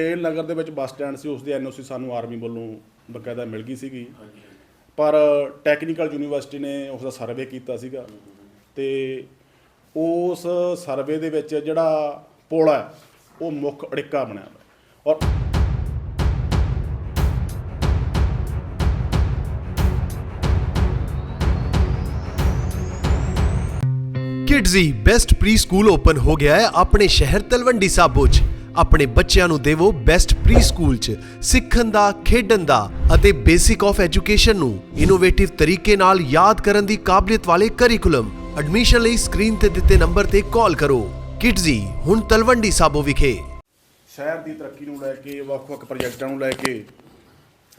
Rail ਨਗਰ ਦੇ ਵਿੱਚ bus stand ਸੀ ਉਸ ਦੀ ਐਨਓਸੀ ਸਾਨੂੰ ਆਰਮੀ ਵੱਲੋਂ ਬਕਾਇਦਾ ਮਿਲ ਗਈ ਸੀਗੀ। ਪਰ ਟੈਕਨੀਕਲ ਯੂਨੀਵਰਸਿਟੀ ਨੇ ਉਸ ਦਾ ਸਰਵੇ ਕੀਤਾ ਸੀਗਾ ਤੇ ਉਸ ਸਰਵੇ ਦੇ ਵਿੱਚ ਜਿਹੜਾ ਪੁਲ ਹੈ ਉਹ ਮੁੱਖ ਅੜਿੱਕਾ ਬਣਿਆ ਹੋਇਆ ਔਰ Kidzee best pre school open ਹੋ ਗਿਆ ਹੈ ਆਪਣੇ ਸ਼ਹਿਰ ਤਲਵੰਡੀ ਸਾਬੋ 'ਚ। ਆਪਣੇ ਬੱਚਿਆਂ ਨੂੰ ਦੇਵੋ ਬੈਸਟ ਪ੍ਰੀ ਸਕੂਲ 'ਚ, ਸਿੱਖਣ ਦਾ, ਖੇਡਣ ਦਾ ਅਤੇ ਬੇਸਿਕ ਆਫ ਐਜੂਕੇਸ਼ਨ ਨੂੰ ਇਨੋਵੇਟਿਵ ਤਰੀਕੇ ਨਾਲ ਯਾਦ ਕਰਨ ਦੀ ਕਾਬਲੀਅਤ ਵਾਲੇ ਕਰਿਕੂਲਮ ਐਡਮਿਸ਼ਨ ਲਈ ਸਕਰੀਨ ਤੇ ਦਿੱਤੇ ਨੰਬਰ ਤੇ ਕਾਲ ਕਰੋ। ਕਿਡਜ਼ੀ ਹੁਣ ਤਲਵੰਡੀ ਸਾਬੋ ਵਿਖੇ। ਸ਼ਹਿਰ ਦੀ ਤਰੱਕੀ ਨੂੰ ਲੈ ਕੇ, ਵੱਖ-ਵੱਖ ਪ੍ਰੋਜੈਕਟਾਂ ਨੂੰ ਲੈ ਕੇ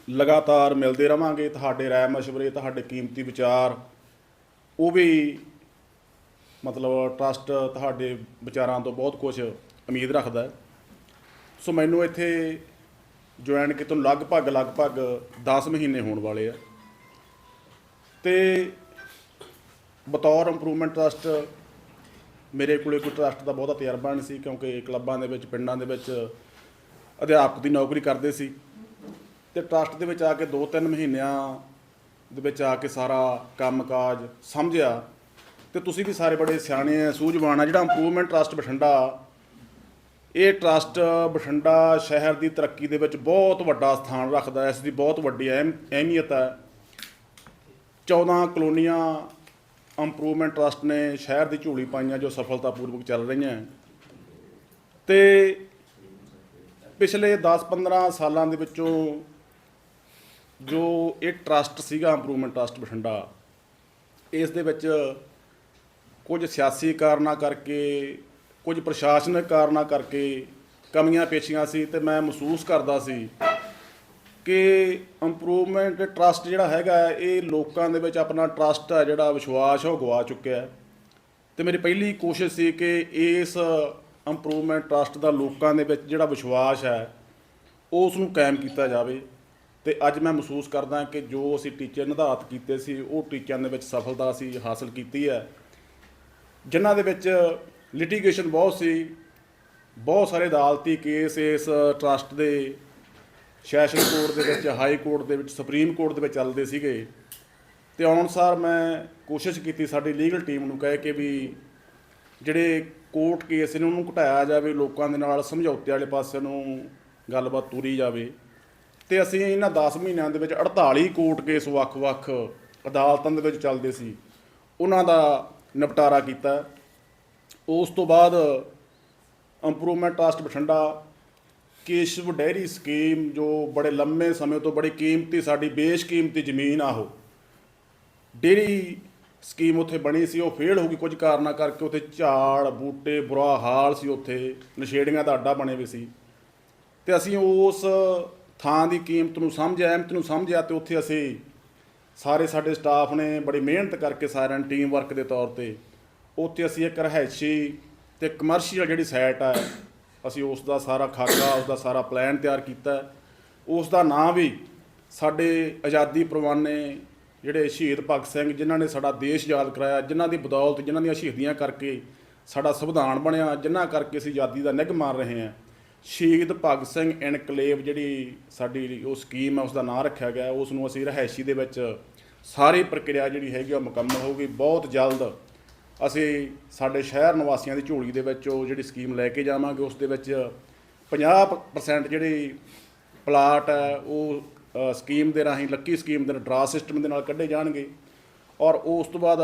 ਲਗਾਤਾਰ ਮਿਲਦੇ ਰਵਾਂਗੇ। ਤੁਹਾਡੇ ਰਾਏ ਮਸ਼ਵਰੇ, ਤੁਹਾਡੇ ਕੀਮਤੀ ਵਿਚਾਰ, ਉਹ ਵੀ ਮਤਲਬ ਟਰਸਟ ਤੁਹਾਡੇ ਵਿਚਾਰਾਂ ਤੋਂ ਬਹੁਤ ਕੁਝ ਉਮੀਦ ਰੱਖਦਾ ਹੈ। ਸੋ ਮੈਨੂੰ ਇੱਥੇ ਜੁਆਇਨ ਕੀਤੇ ਨੂੰ ਲਗਭਗ ਲਗਭਗ 10 ਮਹੀਨੇ ਹੋਣ ਵਾਲੇ ਆ। ਤੇ ਬਤੌਰ ਇੰਪਰੂਵਮੈਂਟ ਟਰਸਟ ਮੇਰੇ ਕੋਲੇ ਕੋਈ ਟਰਸਟ ਦਾ ਬਹੁਤਾ ਤਜਰਬਾ ਨਹੀਂ ਸੀ, ਕਿਉਂਕਿ ਕਲੱਬਾਂ ਦੇ ਵਿੱਚ, ਪਿੰਡਾਂ ਦੇ ਵਿੱਚ ਅਧਿਆਪਕ ਦੀ ਨੌਕਰੀ ਕਰਦੇ ਸੀ। ਤੇ ਟਰਸਟ ਦੇ ਵਿੱਚ ਆ ਕੇ 2-3 ਮਹੀਨਿਆਂ ਦੇ ਵਿੱਚ ਆ ਕੇ ਸਾਰਾ ਕੰਮਕਾਜ ਸਮਝਿਆ। ਤੇ ਤੁਸੀਂ ਵੀ ਸਾਰੇ ਬੜੇ ਸਿਆਣੇ ਆ, ਸੂਝਵਾਨ ਆ। ਜਿਹੜਾ ਇੰਪਰੂਵਮੈਂਟ ਟਰਸਟ ਬਠਿੰਡਾ ਇਹ ਟਰਸਟ ਬਠਿੰਡਾ ਸ਼ਹਿਰ ਦੀ ਤਰੱਕੀ ਦੇ ਵਿੱਚ ਬਹੁਤ ਵੱਡਾ ਸਥਾਨ ਰੱਖਦਾ ਹੈ। ਇਸ ਦੀ ਬਹੁਤ ਵੱਡੀ ਅਹਿਮ, ਅਹਿਮੀਅਤ ਹੈ। 14 ਕਲੋਨੀਆਂ ਇੰਪਰੂਵਮੈਂਟ ਟਰਸਟ ਨੇ ਸ਼ਹਿਰ ਦੀ ਝੋਲੀ ਪਾਈਆਂ ਜੋ ਸਫਲਤਾਪੂਰਵਕ ਚੱਲ ਰਹੀਆਂ ਤੇ ਪਿਛਲੇ 10-15 ਸਾਲਾਂ ਦੇ ਵਿੱਚੋਂ ਜੋ ਇਹ ਟਰਸਟ ਸੀਗਾ ਇੰਪਰੂਵਮੈਂਟ ਟਰਸਟ ਬਠਿੰਡਾ, ਇਸ ਦੇ ਵਿੱਚ ਕੁਝ ਸਿਆਸੀ ਕਾਰਨਾਂ ਕਰਕੇ ਕੁਝ ਪ੍ਰਸ਼ਾਸਨਿਕ ਕਾਰਨਾਂ ਕਰਕੇ ਕਮੀਆਂ ਪੇਸ਼ੀਆਂ ਸੀ ਤੇ ਮੈਂ ਮਹਿਸੂਸ ਕਰਦਾ ਸੀ ਕਿ ਇੰਪਰੂਵਮੈਂਟ ਟਰਸਟ ਜਿਹੜਾ ਹੈਗਾ ਇਹ ਲੋਕਾਂ ਦੇ ਵਿੱਚ ਆਪਣਾ ਟਰਸਟ ਹੈ ਜਿਹੜਾ ਵਿਸ਼ਵਾਸ ਹੈ, ਉਹ ਗਵਾ ਚੁੱਕਿਆ ਹੈ। ਤੇ ਮੇਰੀ ਪਹਿਲੀ ਕੋਸ਼ਿਸ਼ ਸੀ ਕਿ ਇਸ ਇੰਪਰੂਵਮੈਂਟ ਟਰਸਟ ਦਾ ਲੋਕਾਂ ਦੇ ਵਿੱਚ ਜਿਹੜਾ ਵਿਸ਼ਵਾਸ ਹੈ ਉਸ ਨੂੰ ਕਾਇਮ ਕੀਤਾ ਜਾਵੇ। ਤੇ ਅੱਜ ਮੈਂ ਮਹਿਸੂਸ ਕਰਦਾ ਕਿ ਜੋ ਅਸੀਂ ਟੀਚੇ ਨਿਰਧਾਰਤ ਕੀਤੇ ਸੀ, ਉਹ ਟੀਚਿਆਂ ਦੇ ਵਿੱਚ ਸਫਲਤਾ ਅਸੀਂ ਹਾਸਲ ਕੀਤੀ ਹੈ। ਜਿਨ੍ਹਾਂ ਦੇ ਵਿੱਚ ਲਿਟੀਗੇਸ਼ਨ ਬਹੁਤ ਸੀ। ਬਹੁਤ ਸਾਰੇ ਅਦਾਲਤੀ ਕੇਸ ਇਸ ਟਰਸਟ ਦੇ ਸੈਸ਼ਨ ਕੋਰਟ ਦੇ ਵਿੱਚ ਹਾਈ ਕੋਰਟ ਦੇ ਵਿੱਚ ਸੁਪਰੀਮ ਕੋਰਟ ਦੇ ਵਿੱਚ ਚੱਲਦੇ ਸੀਗੇ। ਤੇ ਅਨੁਸਾਰ ਮੈਂ ਕੋਸ਼ਿਸ਼ ਕੀਤੀ ਸਾਡੀ ਲੀਗਲ ਟੀਮ ਨੂੰ ਕਹਿ ਕੇ ਵੀ ਜਿਹੜੇ ਕੋਰਟ ਕੇਸ ਨੇ ਉਹਨੂੰ ਘਟਾਇਆ ਜਾਵੇ, ਲੋਕਾਂ ਦੇ ਨਾਲ ਸਮਝੌਤੇ ਵਾਲੇ ਪਾਸੇ ਨੂੰ ਗੱਲਬਾਤ ਤੁਰੀ ਜਾਵੇ। ਤੇ ਅਸੀਂ ਇਹਨਾਂ 10 ਮਹੀਨਿਆਂ ਦੇ ਵਿੱਚ 48 ਕੋਰਟ ਕੇਸ ਵੱਖ-ਵੱਖ ਅਦਾਲਤਾਂ ਦੇ ਵਿੱਚ ਚੱਲਦੇ ਸੀ। ਉਹਨਾਂ ਦਾ ਨਿਪਟਾਰਾ ਕੀਤਾ। ਉਸ ਤੋਂ ਬਾਅਦ improvement trust Bathinda, Keshav dairy scheme ਜੋ ਬੜੇ ਲੰਮੇ ਸਮੇਂ ਤੋਂ ਬੜੀ ਕੀਮਤੀ ਸਾਡੀ ਬੇਸ਼ਕੀਮਤੀ ਜ਼ਮੀਨ ਆ ਉਹ। ਡੇਰੀ ਸਕੀਮ ਉੱਥੇ ਬਣੀ ਸੀ, ਉਹ ਫੇਲ ਹੋ ਗਈ ਕੁਝ ਕਾਰਨਾਂ ਕਰਕੇ, ਉੱਥੇ ਝਾੜ, ਬੂਟੇ, ਬੁਰਾ ਹਾਲ ਸੀ ਉੱਥੇ, ਨਸ਼ੇੜੀਆਂ ਦਾ ਅੱਡਾ ਬਣੇ ਹੋਏ ਸੀ। ਤੇ ਅਸੀਂ ਉਸ ਥਾਂ ਦੀ ਕੀਮਤ ਨੂੰ ਸਮਝਿਆ ਅਹਿਮਤ ਨੂੰ ਸਮਝਿਆ ਤੇ ਉੱਥੇ ਅਸੀਂ ਸਾਰੇ ਸਾਡੇ ਸਟਾਫ ਨੇ ਬੜੀ ਮਿਹਨਤ ਕਰਕੇ ਸਾਰਿਆਂ ਨੇ ਟੀਮ ਵਰਕ ਦੇ ਤੌਰ ਤੇ ਉੱਥੇ ਅਸੀਂ ਇੱਕ ਰਹਿਸ਼ੀ ਤੇ ਕਮਰਸ਼ੀਅਲ ਜਿਹੜੀ ਸਾਈਟ ਹੈ ਅਸੀਂ ਉਸ ਦਾ ਸਾਰਾ ਖਾਕਾ ਉਸ ਦਾ ਸਾਰਾ ਪਲਾਨ ਤਿਆਰ ਕੀਤਾ। ਉਸ ਦਾ ਨਾਂ ਵੀ ਸਾਡੇ ਆਜ਼ਾਦੀ ਪ੍ਰਵਾਨੇ ਜਿਹੜੇ ਸ਼ਹੀਦ ਭਗਤ ਸਿੰਘ, ਜਿਨ੍ਹਾਂ ਨੇ ਸਾਡਾ ਦੇਸ਼ ਯਾਦ ਕਰਾਇਆ, ਜਿਨ੍ਹਾਂ ਦੀ ਬਦੌਲਤ, ਜਿਨ੍ਹਾਂ ਦੀਆਂ ਸ਼ਹੀਦੀਆਂ ਕਰਕੇ ਸਾਡਾ ਸੰਵਿਧਾਨ ਬਣਿਆ, ਜਿਨ੍ਹਾਂ ਕਰਕੇ ਅਸੀਂ ਆਜ਼ਾਦੀ ਦਾ ਨਿੱਘ ਮਾਰ ਰਹੇ ਹਾਂ। ਸ਼ਹੀਦ ਭਗਤ ਸਿੰਘ ਇਨਕਲੇਵ ਜਿਹੜੀ ਸਾਡੀ ਉਹ ਸਕੀਮ ਹੈ ਉਸ ਦਾ ਨਾਂ ਰੱਖਿਆ ਗਿਆ। ਉਸ ਨੂੰ ਅਸੀਂ ਰਹਿਸ਼ੀ ਦੇ ਵਿੱਚ ਸਾਰੀ ਪ੍ਰਕਿਰਿਆ ਜਿਹੜੀ ਹੈਗੀ ਉਹ ਮੁਕੰਮਲ ਹੋ ਗਈ ਬਹੁਤ ਜਲਦ ਅਸੀਂ ਸਾਡੇ ਸ਼ਹਿਰ ਨਿਵਾਸੀਆਂ ਦੀ ਝੋਲੀ ਦੇ ਵਿੱਚ ਉਹ ਜਿਹੜੀ ਸਕੀਮ ਲੈ ਕੇ ਜਾਵਾਂਗੇ, ਉਸ ਦੇ ਵਿੱਚ 50% ਜਿਹੜੀ ਪਲਾਟ ਹੈ, ਉਹ ਸਕੀਮ ਦੇ ਰਾਹੀਂ, ਲੱਕੀ ਸਕੀਮ ਦੇ ਡਰਾ ਸਿਸਟਮ ਦੇ ਨਾਲ ਕੱਢੇ ਜਾਣਗੇ ਔਰ ਉਸ ਤੋਂ ਬਾਅਦ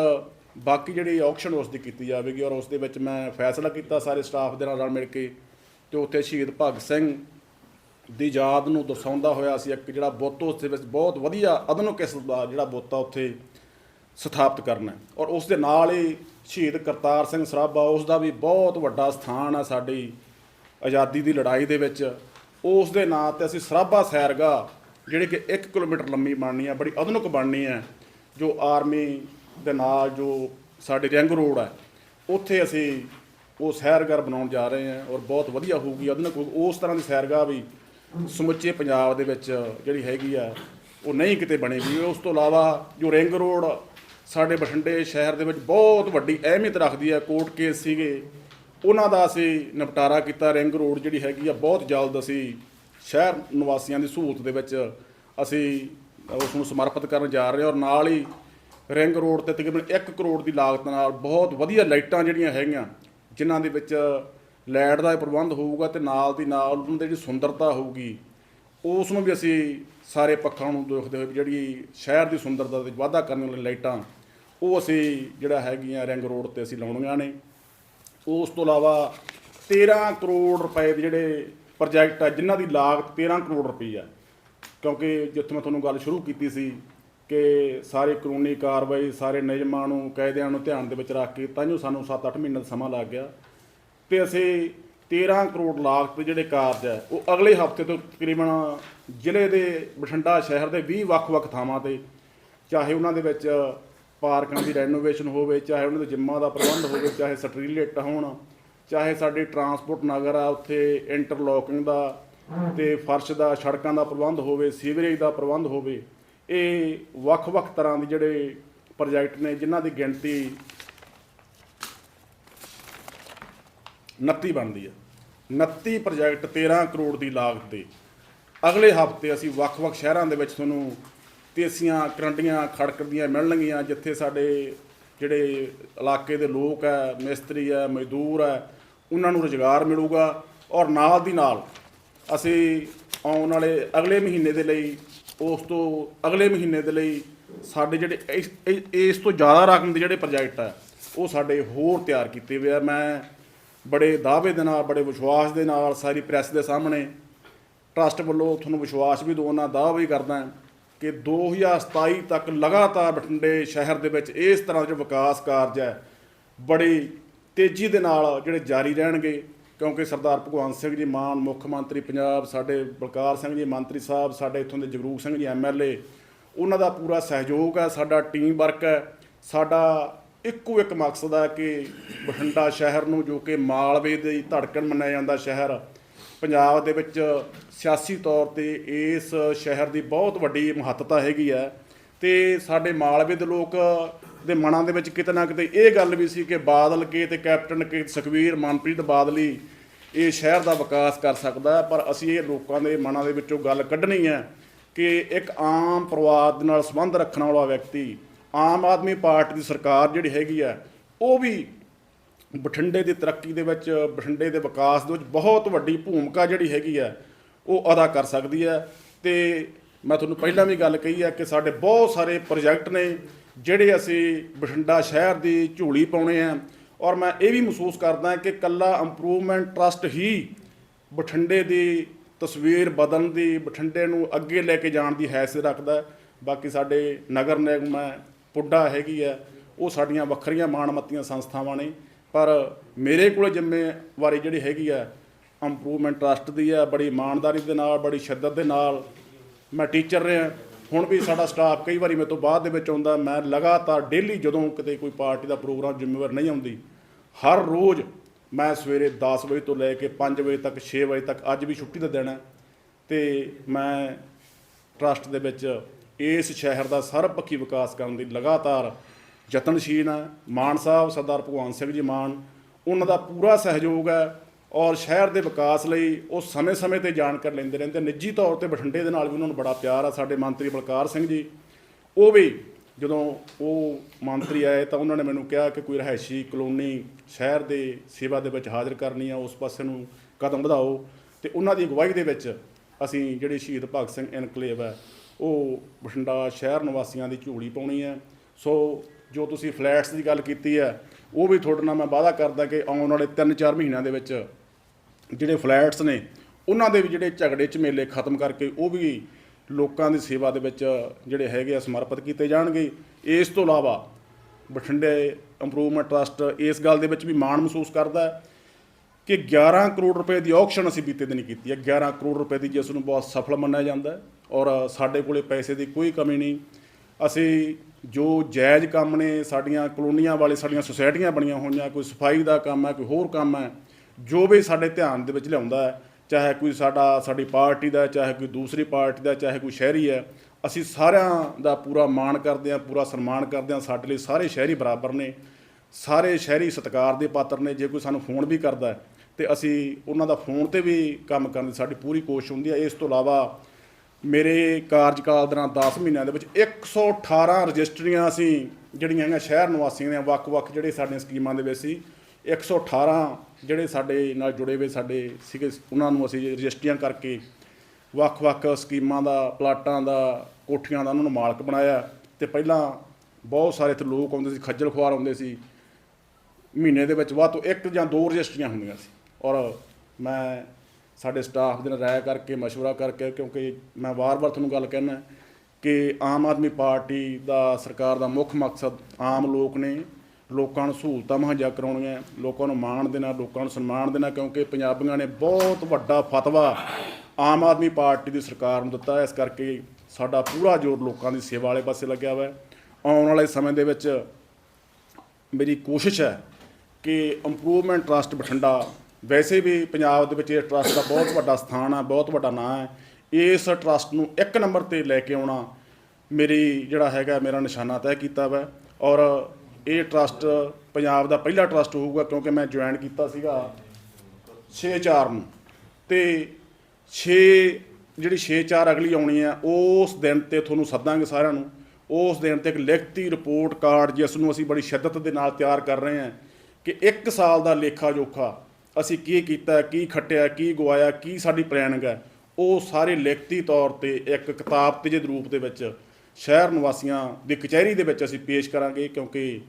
ਬਾਕੀ ਜਿਹੜੀ ਆਕਸ਼ਨ ਉਸ ਦੀ ਕੀਤੀ ਜਾਵੇਗੀ ਔਰ ਉਸ ਦੇ ਵਿੱਚ ਮੈਂ ਫੈਸਲਾ ਕੀਤਾ ਸਾਰੇ ਸਟਾਫ ਦੇ ਨਾਲ ਰਲ ਮਿਲ ਕੇ ਤੇ ਉੱਥੇ ਸ਼ਹੀਦ ਭਗਤ ਸਿੰਘ ਦੀ ਯਾਦ ਨੂੰ ਦਰਸਾਉਂਦਾ ਹੋਇਆ ਸੀ, ਇੱਕ ਜਿਹੜਾ ਬੁੱਤ ਉਸ ਦੇ ਵਿੱਚ ਬਹੁਤ ਵਧੀਆ ਆਧੁਨਿਕ ਕਿਸਮ ਦਾ ਜਿਹੜਾ ਬੁੱਤ ਆ, ਉੱਥੇ ਸਥਾਪਿਤ ਕਰਨਾ ਔਰ ਉਸ ਦੇ ਨਾਲ ਹੀ ਸ਼ਹੀਦ ਕਰਤਾਰ ਸਿੰਘ ਸਰਾਭਾ, ਉਸ ਦਾ ਵੀ ਬਹੁਤ ਵੱਡਾ ਸਥਾਨ ਆ ਸਾਡੀ ਆਜ਼ਾਦੀ ਦੀ ਲੜਾਈ ਦੇ ਵਿੱਚ ਉਸ ਦੇ ਨਾਂ ਤੇ ਅਸੀਂ ਸਰਾਭਾ ਸੈਰਗਾ, ਜਿਹੜੀ ਕਿ 1 ਕਿਲੋਮੀਟਰ ਲੰਮੀ ਬਣਨੀ ਹੈ ਬੜੀ ਆਧੁਨਿਕ ਬਣਨੀ ਹੈ ਜੋ ਆਰਮੀ ਦੇ ਨਾਲ ਜੋ ਸਾਡੇ ਰਿੰਗ ਰੋਡ ਹੈ ਉੱਥੇ ਅਸੀਂ ਉਹ ਸੈਰਗਾਹ ਬਣਾਉਣ ਜਾ ਰਹੇ ਹਾਂ ਔਰ ਬਹੁਤ ਵਧੀਆ ਹੋਊਗੀ ਆਧੁਨਿਕ ਹੋਊਗੀ। ਉਸ ਤਰ੍ਹਾਂ ਦੀ ਸੈਰਗਾਹ ਵੀ ਸਮੁੱਚੇ ਪੰਜਾਬ ਦੇ ਵਿੱਚ ਜਿਹੜੀ ਹੈਗੀ ਆ, ਉਹ ਨਹੀਂ ਕਿਤੇ ਬਣੇਗੀ ਉਸ ਤੋਂ ਇਲਾਵਾ ਜੋ ਰਿੰਗ ਰੋਡ ਸਾਡੇ ਬਠਿੰਡੇ ਸ਼ਹਿਰ ਦੇ ਵਿੱਚ ਬਹੁਤ ਵੱਡੀ ਅਹਿਮੀਅਤ ਰੱਖਦੀ ਹੈ ਕੋਰਟ ਕੇਸ ਸੀਗੇ। ਉਹਨਾਂ ਦਾ ਅਸੀਂ ਨਿਪਟਾਰਾ ਕੀਤਾ, ਰਿੰਗ ਰੋਡ ਜਿਹੜੀ ਹੈਗੀ ਆ, ਬਹੁਤ ਜਲਦ ਅਸੀਂ ਸ਼ਹਿਰ ਨਿਵਾਸੀਆਂ ਦੀ ਸਹੂਲਤ ਦੇ ਵਿੱਚ ਅਸੀਂ ਉਸ ਨੂੰ ਸਮਰਪਿਤ ਕਰਨ ਜਾ ਰਹੇ ਹਾਂ ਔਰ ਨਾਲ ਹੀ ਰਿੰਗ ਰੋਡ ਤੇ ਤਕਰੀਬਨ 1 ਕਰੋੜ ਦੀ ਲਾਗਤ ਨਾਲ ਬਹੁਤ ਵਧੀਆ ਲਾਈਟਾਂ ਜਿਹੜੀਆਂ ਹੈਗੀਆਂ, ਜਿਨ੍ਹਾਂ ਦੇ ਵਿੱਚ ਲਾਈਟ ਦਾ ਪ੍ਰਬੰਧ ਹੋਊਗਾ ਤੇ ਨਾਲ ਦੀ ਨਾਲ ਉਹਨਾਂ ਦੀ ਜਿਹੜੀ ਸੁੰਦਰਤਾ ਹੋਊਗੀ, ਉਸ ਨੂੰ ਵੀ ਅਸੀਂ ਸਾਰੇ ਪੱਖਾਂ ਨੂੰ ਦੇਖਦੇ ਹੋਏ ਵੀ ਜਿਹੜੀ ਸ਼ਹਿਰ ਦੀ ਸੁੰਦਰਤਾ ਦੇ ਵਿੱਚ ਵਾਧਾ ਕਰਨ ਵਾਲੀ ਲਾਈਟਾਂ ਉਹ ਅਸੀਂ ਜਿਹੜਾ ਹੈਗੀਆਂ ਰਿੰਗ ਰੋਡ ਤੇ ਅਸੀਂ ਲਾਉਣੀਆਂ ਨੇ। ਉਸ ਤੋਂ ਇਲਾਵਾ 13 ਕਰੋੜ ਰੁਪਏ ਦੇ ਜਿਹੜੇ ਪ੍ਰੋਜੈਕਟ ਆ, ਜਿਨ੍ਹਾਂ ਦੀ ਲਾਗਤ 13 ਕਰੋੜ ਰੁਪਏ ਆ। ਕਿਉਂਕਿ ਜਿੱਥੇ ਮੈਂ ਤੁਹਾਨੂੰ ਗੱਲ ਸ਼ੁਰੂ ਕੀਤੀ ਸੀ ਕਿ ਸਾਰੇ ਕਾਨੂੰਨੀ ਕਾਰਵਾਈ, ਸਾਰੇ ਨਿਯਮਾਂ ਨੂੰ, ਕਾਇਦਿਆਂ ਨੂੰ ਧਿਆਨ ਦੇ ਵਿੱਚ ਰੱਖ ਕੇ ਤਾਂ ਜੋ ਸਾਨੂੰ 7-8 ਮਹੀਨੇ ਦਾ ਸਮਾਂ ਲੱਗ ਗਿਆ। ਤੇ ਅਸੀਂ 13 ਕਰੋੜ ਲਾਗਤ ਦੇ ਜਿਹੜੇ ਕਾਰਜ ਹੈ ਉਹ ਅਗਲੇ ਹਫ਼ਤੇ ਤੋਂ ਤਕਰੀਬਨ ਜ਼ਿਲ੍ਹੇ ਦੇ ਬਠਿੰਡਾ ਸ਼ਹਿਰ ਦੇ 20 ਵੱਖ-ਵੱਖ ਥਾਵਾਂ ਤੇ, ਚਾਹੇ ਉਹਨਾਂ ਦੇ ਵਿੱਚ ਪਾਰਕਾਂ ਦੀ ਰੈਨੋਵੇਸ਼ਨ ਹੋਵੇ, ਚਾਹੇ ਉਹਨਾਂ ਦੇ ਜਿੰਮਾਂ ਦਾ ਪ੍ਰਬੰਧ ਹੋਵੇ, ਚਾਹੇ ਸਟਰੀਟ ਹੋਣ, ਚਾਹੇ ਸਾਡੇ ਟਰਾਂਸਪੋਰਟ ਨਗਰ ਆ, ਉੱਥੇ ਇੰਟਰਲੋਕਿੰਗ ਦਾ ਤੇ ਫਰਸ਼ ਦਾ, ਸੜਕਾਂ ਦਾ ਪ੍ਰਬੰਧ ਹੋਵੇ ਸੀਵਰੇਜ ਦਾ ਪ੍ਰਬੰਧ ਹੋਵੇ, ਇਹ ਵੱਖ-ਵੱਖ ਤਰ੍ਹਾਂ ਦੇ ਜਿਹੜੇ ਪ੍ਰੋਜੈਕਟ ਨੇ, ਜਿਨ੍ਹਾਂ ਦੀ ਗਿਣਤੀ 29 ਬਣਦੀ ਹੈ 29 ਪ੍ਰੋਜੈਕਟ 13 ਕਰੋੜ ਦੀ ਲਾਗਤ 'ਤੇ। ਅਗਲੇ ਹਫ਼ਤੇ ਅਸੀਂ ਵੱਖ-ਵੱਖ ਸ਼ਹਿਰਾਂ ਦੇ ਵਿੱਚ ਤੁਹਾਨੂੰ ਤੇਸੀਆਂ ਕਰੰਟੀਆਂ ਖੜਕਦੀਆਂ ਮਿਲਣਗੀਆਂ, ਜਿੱਥੇ ਸਾਡੇ ਜਿਹੜੇ ਇਲਾਕੇ ਦੇ ਲੋਕ ਹੈ, ਮਿਸਤਰੀ ਹੈ, ਮਜ਼ਦੂਰ ਹੈ, ਉਹਨਾਂ ਨੂੰ ਰੁਜ਼ਗਾਰ ਮਿਲੂਗਾ ਔਰ ਨਾਲ ਦੀ ਨਾਲ ਅਸੀਂ ਆਉਣ ਵਾਲੇ ਅਗਲੇ ਮਹੀਨੇ ਦੇ ਲਈ, ਉਸ ਤੋਂ ਅਗਲੇ ਮਹੀਨੇ ਦੇ ਲਈ ਸਾਡੇ ਜਿਹੜੇ ਇਸ- ਇਸ ਤੋਂ ਜ਼ਿਆਦਾ ਰਕਮ ਦੇ ਜਿਹੜੇ ਪ੍ਰੋਜੈਕਟ ਆ ਉਹ ਸਾਡੇ ਹੋਰ ਤਿਆਰ ਕੀਤੇ ਹੋਏ ਆ। ਮੈਂ ਬੜੇ ਦਾਅਵੇ ਦੇ ਨਾਲ, ਬੜੇ ਵਿਸ਼ਵਾਸ ਦੇ ਨਾਲ ਸਾਰੀ ਪ੍ਰੈਸ ਦੇ ਸਾਹਮਣੇ ਟਰਸਟ ਵੱਲੋਂ ਤੁਹਾਨੂੰ ਵਿਸ਼ਵਾਸ ਵੀ ਦਵਾਉਣਾ, ਦਾਅਵਾ ਵੀ ਕਰਦਾ ਕਿ 2027 ਤੱਕ ਲਗਾਤਾਰ ਬਠਿੰਡੇ ਸ਼ਹਿਰ ਦੇ ਵਿੱਚ ਇਸ ਤਰ੍ਹਾਂ ਦੇ ਜੋ ਵਿਕਾਸ ਕਾਰਜ ਹੈ, ਬੜੀ ਤੇਜ਼ੀ ਦੇ ਨਾਲ ਜਿਹੜੇ ਜਾਰੀ ਰਹਿਣਗੇ, ਕਿਉਂਕਿ ਸਰਦਾਰ ਭਗਵੰਤ ਸਿੰਘ ਜੀ ਮਾਨ, ਮੁੱਖ ਮੰਤਰੀ ਪੰਜਾਬ, ਸਾਡੇ ਬਲਕਾਰ ਸਿੰਘ ਜੀ, ਮੰਤਰੀ ਸਾਹਿਬ, ਸਾਡੇ ਇੱਥੋਂ ਦੇ ਜਗਰੂਪ ਸਿੰਘ ਜੀ ਐਮਐਲਏ ਉਹਨਾਂ ਦਾ ਪੂਰਾ ਸਹਿਯੋਗ ਹੈ, ਸਾਡਾ ਟੀਮ ਵਰਕ ਹੈ, ਸਾਡਾ ਇੱਕੋ ਇੱਕ ਮਕਸਦ ਹੈ ਕਿ ਬਠਿੰਡਾ ਸ਼ਹਿਰ ਨੂੰ ਜੋ ਕਿ ਮਾਲਵੇ ਦੀ ਧੜਕਣ ਮੰਨਿਆ ਜਾਂਦਾ ਸ਼ਹਿਰ ਪੰਜਾਬ ਦੇ ਵਿੱਚ ਸਿਆਸੀ ਤੌਰ ਤੇ ਇਸ ਸ਼ਹਿਰ ਦੀ ਬਹੁਤ ਵੱਡੀ ਮਹੱਤਤਾ ਹੈਗੀ ਹੈ ਤੇ ਸਾਡੇ ਮਾਲਵੇ ਦੇ ਲੋਕ ਦੇ ਮਨਾਂ ਦੇ ਵਿੱਚ ਕਿਤੇ ਨਾ ਕਿਤੇ ਇਹ ਗੱਲ ਵੀ ਸੀ ਕਿ ਬਾਦਲ ਕੇ ਤੇ ਕੈਪਟਨ ਕੇ ਸੁਖਵੀਰ ਮਨਪ੍ਰੀਤ ਬਾਦਲ ਹੀ ਇਹ ਸ਼ਹਿਰ ਦਾ ਵਿਕਾਸ ਕਰ ਸਕਦਾ ਪਰ ਅਸੀਂ ਇਹ ਲੋਕਾਂ ਦੇ ਮਨਾਂ ਦੇ ਵਿੱਚੋਂ ਗੱਲ ਕੱਢਣੀ ਹੈ ਕਿ ਇੱਕ ਆਮ ਪਰਿਵਾਰ ਦੇ ਨਾਲ ਸੰਬੰਧ ਰੱਖਣ ਵਾਲਾ ਵਿਅਕਤੀ, ਆਮ ਆਦਮੀ ਪਾਰਟੀ ਦੀ ਸਰਕਾਰ ਜਿਹੜੀ ਹੈਗੀ ਆ ਉਹ ਵੀ ਬਠਿੰਡੇ ਦੀ ਤਰੱਕੀ ਦੇ ਵਿੱਚ, ਬਠਿੰਡੇ ਦੇ ਵਿਕਾਸ ਦੇ ਵਿੱਚ ਬਹੁਤ ਵੱਡੀ ਭੂਮਿਕਾ ਜਿਹੜੀ ਹੈਗੀ ਹੈ, ਉਹ ਅਦਾ ਕਰ ਸਕਦੀ ਹੈ। ਤੇ ਮੈਂ ਤੁਹਾਨੂੰ ਪਹਿਲਾਂ ਵੀ ਗੱਲ ਕਹੀ ਹੈ ਕਿ ਸਾਡੇ ਬਹੁਤ ਸਾਰੇ ਪ੍ਰੋਜੈਕਟ ਨੇ ਜਿਹੜੇ ਅਸੀਂ ਬਠਿੰਡਾ ਸ਼ਹਿਰ ਦੀ ਝੋਲੀ ਪਾਉਣੇ ਆ। ਔਰ ਮੈਂ ਇਹ ਵੀ ਮਹਿਸੂਸ ਕਰਦਾ ਕਿ ਕੱਲਾ ਇੰਪਰੂਵਮੈਂਟ ਟਰਸਟ ਹੀ ਬਠਿੰਡੇ ਦੀ ਤਸਵੀਰ ਬਦਲਣ ਦੀ, ਬਠਿੰਡੇ ਨੂੰ ਅੱਗੇ ਲੈ ਕੇ ਜਾਣ ਦੀ ਹੈਸੀਅਤ ਰੱਖਦਾ ਬਾਕੀ ਸਾਡੇ ਨਗਰ ਨਿਗਮ ਹੈ, ਪੁੱਡਾ ਹੈਗੀ ਹੈ, ਉਹ ਸਾਡੀਆਂ ਵੱਖਰੀਆਂ ਮਾਣਮੱਤੀਆਂ ਸੰਸਥਾਵਾਂ ਨੇ। ਪਰ ਮੇਰੇ ਕੋਲ ਜ਼ਿੰਮੇਵਾਰੀ ਜਿਹੜੀ ਹੈਗੀ ਹੈ ਇੰਪਰੂਵਮੈਂਟ ਟਰਸਟ ਦੀ ਹੈ ਬੜੀ ਇਮਾਨਦਾਰੀ ਦੇ ਨਾਲ, ਬੜੀ ਸ਼ਿੱਦਤ ਦੇ ਨਾਲ ਮੈਂ ਟੀਚਰ ਰਿਹਾ। ਹੁਣ ਵੀ ਸਾਡਾ ਸਟਾਫ ਕਈ ਵਾਰੀ ਮੇਰੇ ਤੋਂ ਬਾਅਦ ਦੇ ਵਿੱਚ ਆਉਂਦਾ, ਮੈਂ ਲਗਾਤਾਰ ਡੇਲੀ ਜਦੋਂ ਕਿਤੇ ਕੋਈ ਪਾਰਟੀ ਦਾ ਪ੍ਰੋਗਰਾਮ ਜ਼ਿੰਮੇਵਾਰ ਨਹੀਂ ਆਉਂਦੀ, ਹਰ ਰੋਜ਼ ਮੈਂ ਸਵੇਰੇ 10 ਵਜੇ ਤੋਂ ਲੈ ਕੇ 5 ਵਜੇ ਤੱਕ 6 ਵਜੇ ਤੱਕ ਅੱਜ ਵੀ ਛੁੱਟੀ ਦਾ ਦਿਨ ਹੈ ਤੇ ਮੈਂ ਟਰਸਟ ਦੇ ਵਿੱਚ ਇਸ ਸ਼ਹਿਰ ਦਾ ਸਰਬਪੱਖੀ ਵਿਕਾਸ ਕਰਨ ਦੀ ਲਗਾਤਾਰ ਯਤਨਸ਼ੀਲ ਹੈ। ਮਾਨ ਸਾਹਿਬ, ਸਰਦਾਰ ਭਗਵਾਨ ਸਿੰਘ ਜੀ ਮਾਨ, ਉਹਨਾਂ ਦਾ ਪੂਰਾ ਸਹਿਯੋਗ ਹੈ ਔਰ ਸ਼ਹਿਰ ਦੇ ਵਿਕਾਸ ਲਈ ਉਹ ਸਮੇਂ-ਸਮੇਂ ਤੇ ਜਾਣ ਕਰ ਲੈਂਦੇ ਰਹਿੰਦੇ। ਨਿੱਜੀ ਤੌਰ ਤੇ ਬਠਿੰਡੇ ਦੇ ਨਾਲ ਵੀ ਉਹਨਾਂ ਨੂੰ ਬੜਾ ਪਿਆਰ ਆ ਸਾਡੇ ਮੰਤਰੀ ਬਲਕਾਰ ਸਿੰਘ ਜੀ। ਉਹ ਵੀ ਜਦੋਂ ਉਹ ਮੰਤਰੀ ਆਏ ਤਾਂ ਉਹਨਾਂ ਨੇ ਮੈਨੂੰ ਕਿਹਾ ਕਿ ਕੋਈ ਰਹਿਸ਼ੀ ਕਲੋਨੀ ਸ਼ਹਿਰ ਦੇ ਸੇਵਾ ਦੇ ਵਿੱਚ ਹਾਜ਼ਰ ਕਰਨੀ ਆ, ਉਸ ਪਾਸੇ ਨੂੰ ਕਦਮ ਵਧਾਓ। ਤੇ ਉਹਨਾਂ ਦੀ ਅਗਵਾਈ ਦੇ ਵਿੱਚ ਅਸੀਂ ਜਿਹੜੇ ਸ਼ਹੀਦ ਭਗਤ ਸਿੰਘ ਇਨਕਲੇਵ ਹੈ, ਉਹ ਬਠਿੰਡਾ ਸ਼ਹਿਰ ਨਿਵਾਸੀਆਂ ਦੀ ਝੂੜੀ ਪਾਉਣੀ ਹੈ। ਸੋ ਜੋ ਤੁਸੀਂ ਫਲੈਟਸ ਦੀ ਗੱਲ ਕੀਤੀ ਹੈ ਉਹ ਵੀ ਤੁਹਾਡੇ ਨਾਲ ਮੈਂ ਵਾਅਦਾ ਕਰਦਾ ਕਿ ਆਉਣ ਵਾਲੇ 3-4 ਮਹੀਨਿਆਂ ਦੇ ਵਿੱਚ ਜਿਹੜੇ ਫਲੈਟਸ ਨੇ, ਉਹਨਾਂ ਦੇ ਵੀ ਜਿਹੜੇ ਝਗੜੇ ਝਮੇਲੇ ਖਤਮ ਕਰਕੇ ਉਹ ਵੀ ਲੋਕਾਂ ਦੀ ਸੇਵਾ ਦੇ ਵਿੱਚ ਜਿਹੜੇ ਹੈਗੇ ਆ ਸਮਰਪਿਤ ਕੀਤੇ ਜਾਣਗੇ। ਇਸ ਤੋਂ ਇਲਾਵਾ ਬਠਿੰਡੇ ਇੰਪਰੂਵਮੈਂਟ ਟਰਸਟ ਇਸ ਗੱਲ ਦੇ ਵਿੱਚ ਵੀ ਮਾਣ ਮਹਿਸੂਸ ਕਰਦਾ ਕਿ 11 ਕਰੋੜ ਰੁਪਏ ਦੀ ਆਕਸ਼ਨ ਅਸੀਂ ਬੀਤੇ ਦਿਨ ਕੀਤੀ ਹੈ। 11 ਕਰੋੜ ਰੁਪਏ ਦੀ ਜਿਸ ਨੂੰ ਬਹੁਤ ਸਫਲ ਮੰਨਿਆ ਜਾਂਦਾ ਔਰ ਸਾਡੇ ਕੋਲੇ ਪੈਸੇ ਦੀ ਕੋਈ ਕਮੀ ਨਹੀਂ। ਅਸੀਂ ਜੋ ਜਾਇਜ਼ ਕੰਮ ਨੇ ਸਾਡੀਆਂ ਕਲੋਨੀਆਂ ਵਾਲੇ ਸਾਡੀਆਂ ਸੁਸਾਇਟੀਆਂ ਬਣੀਆਂ ਹੋਈਆਂ ਕੋਈ ਸਫ਼ਾਈ ਦਾ ਕੰਮ ਹੈ ਕੋਈ ਹੋਰ ਕੰਮ ਹੈ ਜੋ ਵੀ ਸਾਡੇ ਧਿਆਨ ਦੇ ਵਿੱਚ ਲਿਆਉਂਦਾ ਹੈ ਚਾਹੇ ਕੋਈ ਸਾਡਾ ਸਾਡੀ ਪਾਰਟੀ ਦਾ ਚਾਹੇ ਕੋਈ ਦੂਸਰੀ ਪਾਰਟੀ ਦਾ ਚਾਹੇ ਕੋਈ ਸ਼ਹਿਰੀ ਹੈ ਅਸੀਂ ਸਾਰਿਆਂ ਦਾ ਪੂਰਾ ਮਾਣ ਕਰਦੇ ਹਾਂ ਪੂਰਾ ਸਨਮਾਨ ਕਰਦੇ ਹਾਂ ਸਾਡੇ ਲਈ ਸਾਰੇ ਸ਼ਹਿਰੀ ਬਰਾਬਰ ਨੇ ਸਾਰੇ ਸ਼ਹਿਰੀ ਸਤਿਕਾਰ ਦੇ ਪਾਤਰ ਨੇ ਜੇ ਕੋਈ ਸਾਨੂੰ ਫੋਨ ਵੀ ਕਰਦਾ ਹੈ, ਤੇ ਅਸੀਂ ਉਹਨਾਂ ਦਾ ਫੋਨ ਤੇ ਵੀ ਕੰਮ ਕਰਨ ਦੀ ਸਾਡੀ ਪੂਰੀ ਕੋਸ਼ਿਸ਼ ਹੁੰਦੀ ਹੈ। ਇਸ ਤੋਂ ਇਲਾਵਾ ਮੇਰੇ ਕਾਰਜਕਾਲ ਦੌਰਾਨ 10 ਮਹੀਨਿਆਂ ਦੇ ਵਿੱਚ 118 ਰਜਿਸਟਰੀਆਂ ਅਸੀਂ ਜਿਹੜੀਆਂ ਹੈਗੀਆਂ ਸ਼ਹਿਰ ਨਿਵਾਸੀਆਂ ਦੀਆਂ, ਵੱਖ-ਵੱਖ ਜਿਹੜੇ ਸਾਡੀਆਂ ਸਕੀਮਾਂ ਦੇ ਵਿੱਚ ਸੀ 118 ਜਿਹੜੇ ਸਾਡੇ ਨਾਲ ਜੁੜੇ ਹੋਏ ਸਾਡੇ ਸੀਗੇ, ਉਹਨਾਂ ਨੂੰ ਅਸੀਂ ਰਜਿਸਟਰੀਆਂ ਕਰਕੇ ਵੱਖ-ਵੱਖ ਸਕੀਮਾਂ ਦਾ, ਪਲਾਟਾਂ ਦਾ, ਕੋਠੀਆਂ ਦਾ ਉਹਨਾਂ ਨੂੰ ਮਾਲਕ ਬਣਾਇਆ। ਤੇ ਪਹਿਲਾਂ ਬਹੁਤ ਸਾਰੇ ਇੱਥੇ ਲੋਕ ਆਉਂਦੇ ਸੀ, ਖੱਜਲ ਖੁਆਰ ਆਉਂਦੇ ਸੀ। ਮਹੀਨੇ ਦੇ ਵਿੱਚ ਵੱਧ ਤੋਂ ਇੱਕ ਜਾਂ ਦੋ ਰਜਿਸਟਰੀਆਂ ਹੁੰਦੀਆਂ ਸੀ। ਔਰ ਮੈਂ ਸਾਡੇ ਸਟਾਫ ਦੇ ਨਾਲ ਰਾਇ ਕਰਕੇ مشورہ ਕਰਕੇ ਕਿਉਂਕਿ ਮੈਂ ਵਾਰ-ਵਾਰ ਤੁਹਾਨੂੰ ਗੱਲ ਕਹਿਣਾ ਕਿ ਆਮ ਆਦਮੀ ਪਾਰਟੀ ਦਾ ਸਰਕਾਰ ਦਾ ਮੁੱਖ ਮਕਸਦ ਆਮ ਲੋਕ ਨੇ ਲੋਕਾਂ ਨੂੰ ਸਹੂਲਤਾਂ ਮੁਹੱਈਆ ਕਰਾਉਣੀਆਂ ਲੋਕਾਂ ਨੂੰ ਮਾਣ ਦੇਣਾ ਲੋਕਾਂ ਨੂੰ ਸਨਮਾਨ ਦੇਣਾ ਕਿਉਂਕਿ ਪੰਜਾਬੀਆਂ ਨੇ ਬਹੁਤ ਵੱਡਾ ਫਤਵਾ ਆਮ ਆਦਮੀ ਪਾਰਟੀ ਦੀ ਸਰਕਾਰ ਨੂੰ ਦਿੱਤਾ ਹੈ ਇਸ ਕਰਕੇ ਸਾਡਾ ਪੂਰਾ ਜ਼ੋਰ ਲੋਕਾਂ ਦੀ ਸੇਵਾ ਵਾਲੇ ਪਾਸੇ ਲੱਗਿਆ ਹੋਇਆ ਹੈ ਆਉਣ ਵਾਲੇ ਸਮੇਂ ਦੇ ਵਿੱਚ ਮੇਰੀ ਕੋਸ਼ਿਸ਼ ਹੈ ਕਿ ਇੰਪਰੂਵਮੈਂਟ ਟਰਸਟ ਬਠਿੰਡਾ ਵੈਸੇ ਵੀ ਪੰਜਾਬ ਦੇ ਵਿੱਚ ਇਹ ਟਰਸਟ ਦਾ ਬਹੁਤ ਵੱਡਾ ਸਥਾਨ ਹੈ ਬਹੁਤ ਵੱਡਾ ਨਾਂ ਹੈ। ਇਸ ਟਰਸਟ ਨੂੰ ਇੱਕ ਨੰਬਰ ਤੇ ਲੈ ਕੇ ਆਉਣਾ ਮੇਰੀ ਜਿਹੜਾ ਹੈਗਾ, ਮੇਰਾ ਨਿਸ਼ਾਨਾ ਤੈਅ ਕੀਤਾ ਵਾ। ਔਰ ਇਹ ਟਰਸਟ ਪੰਜਾਬ ਦਾ ਪਹਿਲਾ ਟਰਸਟ ਹੋਊਗਾ ਕਿਉਂਕਿ ਮੈਂ ਜੁਆਇਨ ਕੀਤਾ ਸੀਗਾ 6-4 ਨੂੰ। ਤੇ 6 ਜਿਹੜੀ 6-4 ਅਗਲੀ ਆਉਣੀ ਆ, ਉਸ ਦਿਨ ਤੇ ਤੁਹਾਨੂੰ ਸੱਦਾਂਗੇ ਸਾਰਿਆਂ ਨੂੰ। ਉਸ ਦਿਨ ਤੇ ਇੱਕ ਲਿਖਤੀ ਰਿਪੋਰਟ ਕਾਰਡ ਜਿਸ ਨੂੰ ਅਸੀਂ ਬੜੀ ਸ਼ਿੱਦਤ ਦੇ ਨਾਲ ਤਿਆਰ ਕਰ ਰਹੇ ਹਾਂ ਕਿ ਇੱਕ ਸਾਲ ਦਾ ਲੇਖਾ ਜੋਖਾ ਅਸੀਂ ਕੀ ਕੀਤਾ, ਕੀ ਖੱਟਿਆ, ਕੀ ਗਵਾਇਆ, ਕੀ ਸਾਡੀ ਪਲੈਨਿੰਗ ਹੈ, ਉਹ ਸਾਰੇ ਲਿਖਤੀ ਤੌਰ ਤੇ ਇੱਕ ਕਿਤਾਬ ਤੇ ਦੇ ਰੂਪ ਦੇ ਵਿੱਚ ਸ਼ਹਿਰ ਨਿਵਾਸੀਆਂ ਦੀ ਕਚਹਿਰੀ ਦੇ ਵਿੱਚ ਅਸੀਂ ਪੇਸ਼ ਕਰਾਂਗੇ ਕਿਉਂਕਿ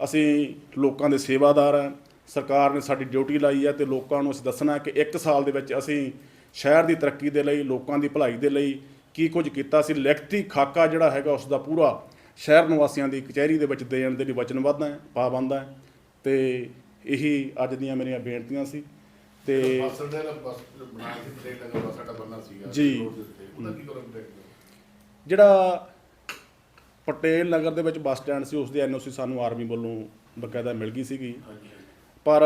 ਅਸੀਂ ਲੋਕਾਂ ਦੇ ਸੇਵਾਦਾਰ ਹਾਂ, ਸਰਕਾਰ ਨੇ ਸਾਡੀ ਡਿਊਟੀ ਲਾਈ ਹੈ ਤੇ ਲੋਕਾਂ ਨੂੰ ਅਸੀਂ ਦੱਸਣਾ ਕਿ ਇੱਕ ਸਾਲ ਦੇ ਵਿੱਚ ਅਸੀਂ ਸ਼ਹਿਰ ਦੀ ਤਰੱਕੀ ਦੇ ਲਈ, ਲੋਕਾਂ ਦੀ ਭਲਾਈ ਦੇ ਲਈ ਕੀ ਕੁਝ ਕੀਤਾ। ਸੀ ਲਿਖਤੀ ਖਾਕਾ ਜਿਹੜਾ ਹੈਗਾ ਉਸ ਦਾ ਪੂਰਾ ਸ਼ਹਿਰ ਨਿਵਾਸੀਆਂ ਦੀ ਕਚਹਿਰੀ ਦੇ ਵਿੱਚ ਦੇਣ ਦੇ ਲਈ ਵਚਨਬੱਧ ਹੈ, ਪਾਬੰਦ ਹੈ ਤੇ ਇਹੀ ਅੱਜ ਦੀਆਂ ਮੇਰੀਆਂ ਬੇਨਤੀਆਂ ਸੀ ਤੇ ਬੱਸ ਅੱਡੇ ਦਾ ਬੱਸ ਬਣਾ ਕੇ ਟ੍ਰੇਨ ਲਗਾ ਬੱਸ ਅੱਡਾ ਬੰਨਾ ਸੀਗਾ ਜੀ। ਰੋਡ ਦੇ ਉੱਤੇ। ਉਹਦਾ ਕੀ ਕਰਨ ਦੇ ਜਿਹੜਾ ਪਟੇਲ ਨਗਰ ਦੇ ਵਿੱਚ ਬੱਸ ਸਟੈਂਡ ਸੀ ਉਸ ਦੀ ਐਨਓਸੀ ਸਾਨੂੰ ਆਰਮੀ ਵੱਲੋਂ ਬਕਾਇਦਾ ਮਿਲ ਗਈ ਸੀਗੀ ਹਾਂਜੀ ਪਰ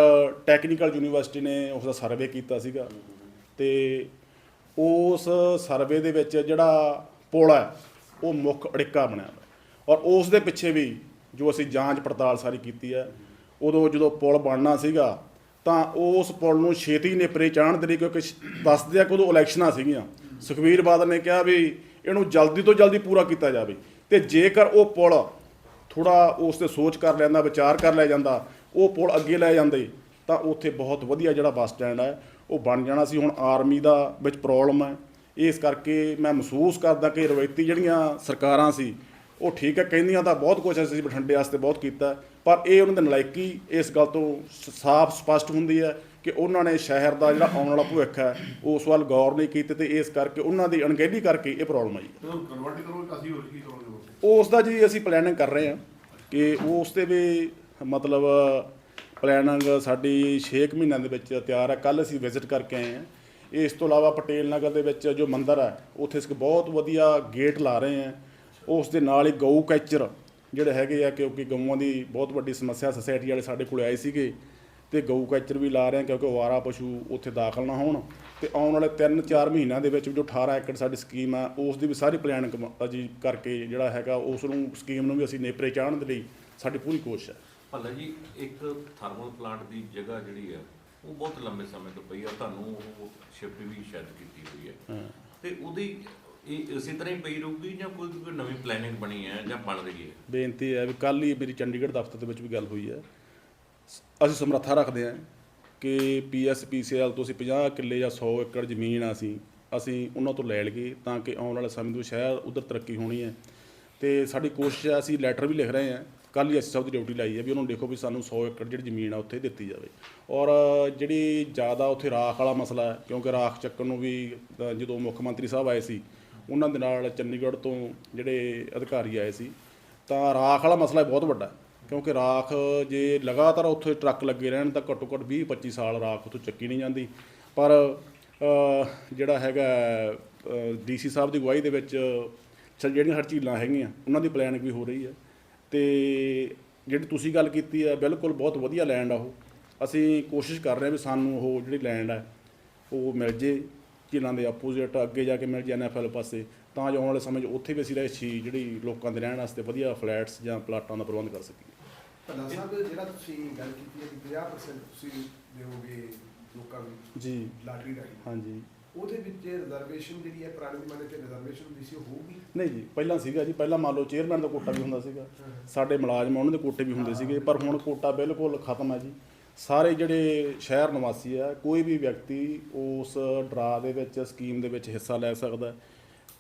ਟੈਕਨੀਕਲ ਯੂਨੀਵਰਸਿਟੀ ਨੇ ਉਸ ਦਾ ਸਰਵੇ ਕੀਤਾ ਸੀਗਾ ਤੇ ਉਸ ਸਰਵੇ ਦੇ ਵਿੱਚ ਜਿਹੜਾ ਪੁਲ ਹੈ ਉਹ ਮੁੱਖ ਅੜਿੱਕਾ ਬਣਿਆ ਹੋਇਆ ਔਰ ਉਸ ਦੇ ਪਿੱਛੇ ਵੀ ਜੋ ਅਸੀਂ ਜਾਂਚ ਪੜਤਾਲ ਸਾਰੀ ਕੀਤੀ ਹੈ ਉਦੋਂ ਜਦੋਂ ਪੁਲ ਬਣਨਾ ਸੀਗਾ, ਤਾਂ ਉਸ ਪੁਲ ਨੂੰ ਛੇਤੀ ਨੇਪਰੇ ਚਾੜਨ ਦੇ ਲਈ ਕਿਉਂਕਿ ਦੱਸਦੇ ਆ ਕਿ ਉਦੋਂ ਇਲੈਕਸ਼ਨਾਂ ਸੀਗੀਆਂ। ਸੁਖਬੀਰ ਬਾਦਲ ਨੇ ਕਿਹਾ ਵੀ ਇਹਨੂੰ ਜਲਦੀ ਤੋਂ ਜਲਦੀ ਪੂਰਾ ਕੀਤਾ ਜਾਵੇ ਤੇ ਜੇਕਰ ਉਹ ਪੁਲ ਥੋੜਾ ਉਸ ਤੇ ਸੋਚ ਕਰ ਲੈਂਦਾ, ਵਿਚਾਰ ਕਰ ਲਿਆ ਜਾਂਦਾ, ਉਹ ਪੁਲ ਅੱਗੇ ਲੈ ਜਾਂਦੇ, ਤਾਂ ਉੱਥੇ ਬਹੁਤ ਵਧੀਆ ਜਿਹੜਾ ਬੱਸ ਸਟੈਂਡ ਹੈ, ਉਹ ਬਣ ਜਾਣਾ ਸੀ। ਹੁਣ ਆਰਮੀ ਦਾ ਵਿੱਚ ਪ੍ਰੋਬਲਮ ਹੈ। ਇਸ ਕਰਕੇ ਮੈਂ ਮਹਿਸੂਸ ਕਰਦਾ ਕਿ ਰਵਾਇਤੀ ਜਿਹੜੀਆਂ ਸਰਕਾਰਾਂ ਸੀ, ਉਹ ਠੀਕ ਹੈ, ਕਹਿੰਦੀਆਂ ਤਾਂ ਬਹੁਤ ਕੁਝ ਅਸੀਂ ਬਠਿੰਡੇ ਵਾਸਤੇ ਬਹੁਤ ਕੀਤਾ ਪਰ ਇਹ ਉਹਨਾਂ ਦੀ ਨਲਾਇਕੀ ਇਸ ਗੱਲ ਤੋਂ ਸਾਫ਼ ਸਪਸ਼ਟ ਹੁੰਦੀ ਹੈ ਕਿ ਉਹਨਾਂ ਨੇ ਸ਼ਹਿਰ ਦਾ ਜਿਹੜਾ ਆਉਣ ਵਾਲਾ ਭਵਿੱਖ ਹੈ ਉਸ ਵੱਲ ਗੌਰ ਨਹੀਂ ਕੀਤੀ ਤੇ ਇਸ ਕਰਕੇ ਉਹਨਾਂ ਦੀ ਅਣਗਹਿਲੀ ਕਰਕੇ ਇਹ ਪ੍ਰੋਬਲਮ ਆਈ। ਕਰੋਗੇ ਉਸ ਦਾ ਜੀ ਅਸੀਂ ਪਲੈਨਿੰਗ ਕਰ ਰਹੇ ਹਾਂ ਕਿ ਉਸ ਤੇ ਵੀ ਮਤਲਬ ਪਲੈਨਿੰਗ ਸਾਡੀ 6 ਮਹੀਨਿਆਂ ਦੇ ਵਿੱਚ ਤਿਆਰ ਹੈ। ਕੱਲ ਅਸੀਂ ਵਿਜ਼ਿਟ ਕਰਕੇ ਆਏ ਹਾਂ। ਇਸ ਤੋਂ ਇਲਾਵਾ ਪਟੇਲ ਨਗਰ ਦੇ ਵਿੱਚ ਜੋ ਮੰਦਿਰ ਹੈ ਉੱਥੇ ਇੱਕ ਬਹੁਤ ਵਧੀਆ ਗੇਟ ਲਾ ਰਹੇ ਹਾਂ। ਉਸ ਦੇ ਨਾਲ ਹੀ ਗਊ ਕੈਚਰ ਜਿਹੜੇ ਹੈਗੇ ਆ ਕਿਉਂਕਿ ਗਊਆਂ ਦੀ ਬਹੁਤ ਵੱਡੀ ਸਮੱਸਿਆ ਸੁਸਾਇਟੀ ਵਾਲੇ ਸਾਡੇ ਕੋਲ ਆਏ ਸੀਗੇ ਤੇ ਗਊ ਕੈਚਰ ਵੀ ਲਾ ਰਹੇ ਹਾਂ ਕਿਉਂਕਿ ਅਵਾਰਾ ਪਸ਼ੂ ਉੱਥੇ ਦਾਖਲ ਨਾ ਹੋਣ ਤੇ ਆਉਣ ਵਾਲੇ 3-4 ਮਹੀਨਿਆਂ ਦੇ ਵਿੱਚ ਜੋ 18 ਏਕੜ ਸਾਡੀ ਸਕੀਮ ਆ ਉਸ ਦੀ ਵੀ ਸਾਰੀ ਪਲਾਨਿੰਗ ਜੀ ਕਰਕੇ ਜਿਹੜਾ ਹੈਗਾ ਉਸ ਨੂੰ ਸਕੀਮ ਨੂੰ ਵੀ ਅਸੀਂ ਨੇਪਰੇ ਚਾੜਨ ਦੇ ਲਈ ਸਾਡੀ ਪੂਰੀ ਕੋਸ਼ਿਸ਼ ਹੈ ਭੱਲਾ ਜੀ ਇੱਕ ਥਰਮਲ ਪਲਾਂਟ ਦੀ ਜਗ੍ਹਾ ਜਿਹੜੀ ਹੈ ਉਹ ਬਹੁਤ ਲੰਬੇ ਸਮੇਂ ਤੋਂ ਪਈ ਆ ਤੁਹਾਨੂੰ ਉਹ ਸ਼ਿਫਟ ਵੀ ਸ਼ਾਇਦ ਕੀਤੀ ਹੋਈ ਹੈ। ਤੇ ਉਹਦੀ ਇਹ ਇਸੇ ਤਰ੍ਹਾਂ ਹੀ ਪਈ ਰਹੂਗੀ ਜਾਂ ਕੋਈ ਕੋਈ ਨਵੀਂ ਪਲੈਨਿੰਗ ਬਣੀ ਹੈ ਜਾਂ ਬਣ ਰਹੀ ਹੈ? ਬੇਨਤੀ ਹੈ ਵੀ ਕੱਲ ਹੀ ਮੇਰੀ ਚੰਡੀਗੜ੍ਹ ਦਫ਼ਤਰ ਦੇ ਵਿੱਚ ਵੀ ਗੱਲ ਹੋਈ ਹੈ। ਅਸੀਂ ਸਮਰੱਥਾ ਰੱਖਦੇ ਹਾਂ ਕਿ ਪੀਐਸਪੀਸੀਐਲ ਤੋਂ ਅਸੀਂ 50 ਕਿੱਲੇ ਜਾਂ 100 ਏਕੜ ਜ਼ਮੀਨ ਆ ਅਸੀਂ ਅਸੀਂ ਉਹਨਾਂ ਤੋਂ ਲੈ ਲਈਏ ਤਾਂ ਕਿ ਆਉਣ ਵਾਲੇ ਸਮੇਂ ਦੇ ਵਿੱਚ ਸ਼ਹਿਰ ਉਧਰ ਤਰੱਕੀ ਹੋਣੀ ਹੈ। ਤੇ ਸਾਡੀ ਕੋਸ਼ਿਸ਼ ਹੈ, ਅਸੀਂ ਲੈਟਰ ਵੀ ਲਿਖ ਰਹੇ ਹਾਂ। ਕੱਲ ਹੀ ਅਸੀਂ ਸਾਹਿਬ ਦੀ ਡਿਊਟੀ ਲਾਈ ਹੈ ਵੀ ਉਹਨਾਂ ਨੂੰ ਦੇਖੋ ਵੀ ਸਾਨੂੰ 100 ਏਕੜ ਜਿਹੜੀ ਜ਼ਮੀਨ ਆ ਉੱਥੇ ਦਿੱਤੀ ਜਾਵੇ। ਔਰ ਜਿਹੜੀ ਜ਼ਿਆਦਾ ਉੱਥੇ ਰਾਖ ਵਾਲਾ ਮਸਲਾ ਹੈ, ਕਿਉਂਕਿ ਰਾਖ ਚੱਕਣ ਨੂੰ ਵੀ ਜਦੋਂ ਮੁੱਖ ਮੰਤਰੀ ਸਾਹਿਬ ਆਏ ਸੀ ਉਹਨਾਂ ਦੇ ਨਾਲ ਚੰਡੀਗੜ੍ਹ ਤੋਂ ਜਿਹੜੇ ਅਧਿਕਾਰੀ ਆਏ ਸੀ, ਤਾਂ ਰਾਖ ਵਾਲਾ ਮਸਲਾ ਬਹੁਤ ਵੱਡਾ ਕਿਉਂਕਿ ਰਾਖ ਜੇ ਲਗਾਤਾਰ ਉੱਥੇ ਟਰੱਕ ਲੱਗੇ ਰਹਿਣ ਤਾਂ ਘੱਟੋ ਘੱਟ 20 25 ਸਾਲ ਰਾਖ ਉੱਥੋਂ ਚੱਕੀ ਨਹੀਂ ਜਾਂਦੀ। ਪਰ ਜਿਹੜਾ ਹੈਗਾ ਡੀਸੀ ਸਾਹਿਬ ਦੀ ਅਗਵਾਈ ਦੇ ਵਿੱਚ ਜਿਹੜੀਆਂ ਹਰ ਝੀਲਾਂ ਹੈਗੀਆਂ, ਉਹਨਾਂ ਦੀ ਪਲੈਨਿੰਗ ਵੀ ਹੋ ਰਹੀ ਹੈ। ਤੇ ਜਿਹੜੀ ਤੁਸੀਂ ਗੱਲ ਕੀਤੀ ਹੈ, ਬਿਲਕੁਲ ਬਹੁਤ ਵਧੀਆ ਲੈਂਡ ਆ ਉਹ। ਅਸੀਂ ਕੋਸ਼ਿਸ਼ ਕਰ ਰਹੇ ਹਾਂ ਵੀ ਸਾਨੂੰ ਉਹ ਜਿਹੜੀ ਲੈਂਡ ਹੈ ਉਹ ਮਿਲ ਜੇ। ਝੀਲਾਂ ਦੇ ਆਪੋਜ਼ਿਟ ਅੱਗੇ ਜਾ ਕੇ ਮਿਲ ਜੇ ਐਨਐਫਐਲ ਪਾਸੇ ਤਾਂ ਜੋ ਆਉਣ ਵਾਲੇ ਸਮੇਂ 'ਚ ਉੱਥੇ ਵੀ ਅਸੀਂ ਰਹਿਸ਼ੀ ਜਿਹੜੀ ਲੋਕਾਂ ਦੇ ਰਹਿਣ ਵਾਸਤੇ ਵਧੀਆ ਫਲੈਟਸ ਜਾਂ ਪਲਾਟਾਂ ਦਾ ਪ੍ਰਬੰਧ ਕਰ ਸਕੀਏ। ਭੱਲਾ ਸਾਹਿਬ ਜਿਹੜਾ ਤੁਸੀਂ ਗੱਲ ਕੀਤੀ ਹੈ ਕਿ 50% ਤੁਸੀਂ ਦਿਓਗੇ ਲੋਕਾਂ ਨੂੰ ਜੀ। ਲਾਟਰੀ ਰਾਹੀਂ। ਹਾਂਜੀ। ਉਹਦੇ ਵਿੱਚ ਰਿਜ਼ਰਵੇਸ਼ਨ ਜਿਹੜੀ ਹੈ ਪੁਰਾਣੇ ਜ਼ਮਾਨੇ ਤੇ ਰਿਜ਼ਰਵੇਸ਼ਨ ਹੁੰਦੀ ਸੀ ਹੋਊਗੀ? ਨਹੀਂ ਜੀ ਪਹਿਲਾਂ ਸੀਗਾ ਜੀ ਪਹਿਲਾਂ ਮੰਨ ਲਓ ਚੇਅਰਮੈਨ ਦਾ ਕੋਟਾ ਵੀ ਹੁੰਦਾ ਸੀਗਾ। ਸਾਡੇ ਮੁਲਾਜ਼ਮ ਉਹਨਾਂ ਦੇ ਕੋਟੇ ਵੀ ਹੁੰਦੇ ਸੀਗੇ ਪਰ ਹੁਣ ਕੋਟਾ ਬਿਲਕੁਲ ਖਤਮ ਹੈ ਜੀ। ਸਾਰੇ ਜਿਹੜੇ ਸ਼ਹਿਰ ਨਿਵਾਸੀ ਆ ਕੋਈ ਵੀ ਵਿਅਕਤੀ ਉਸ ਡਰਾ ਦੇ ਵਿੱਚ ਸਕੀਮ ਦੇ ਵਿੱਚ ਹਿੱਸਾ ਲੈ ਸਕਦਾ ਹੈ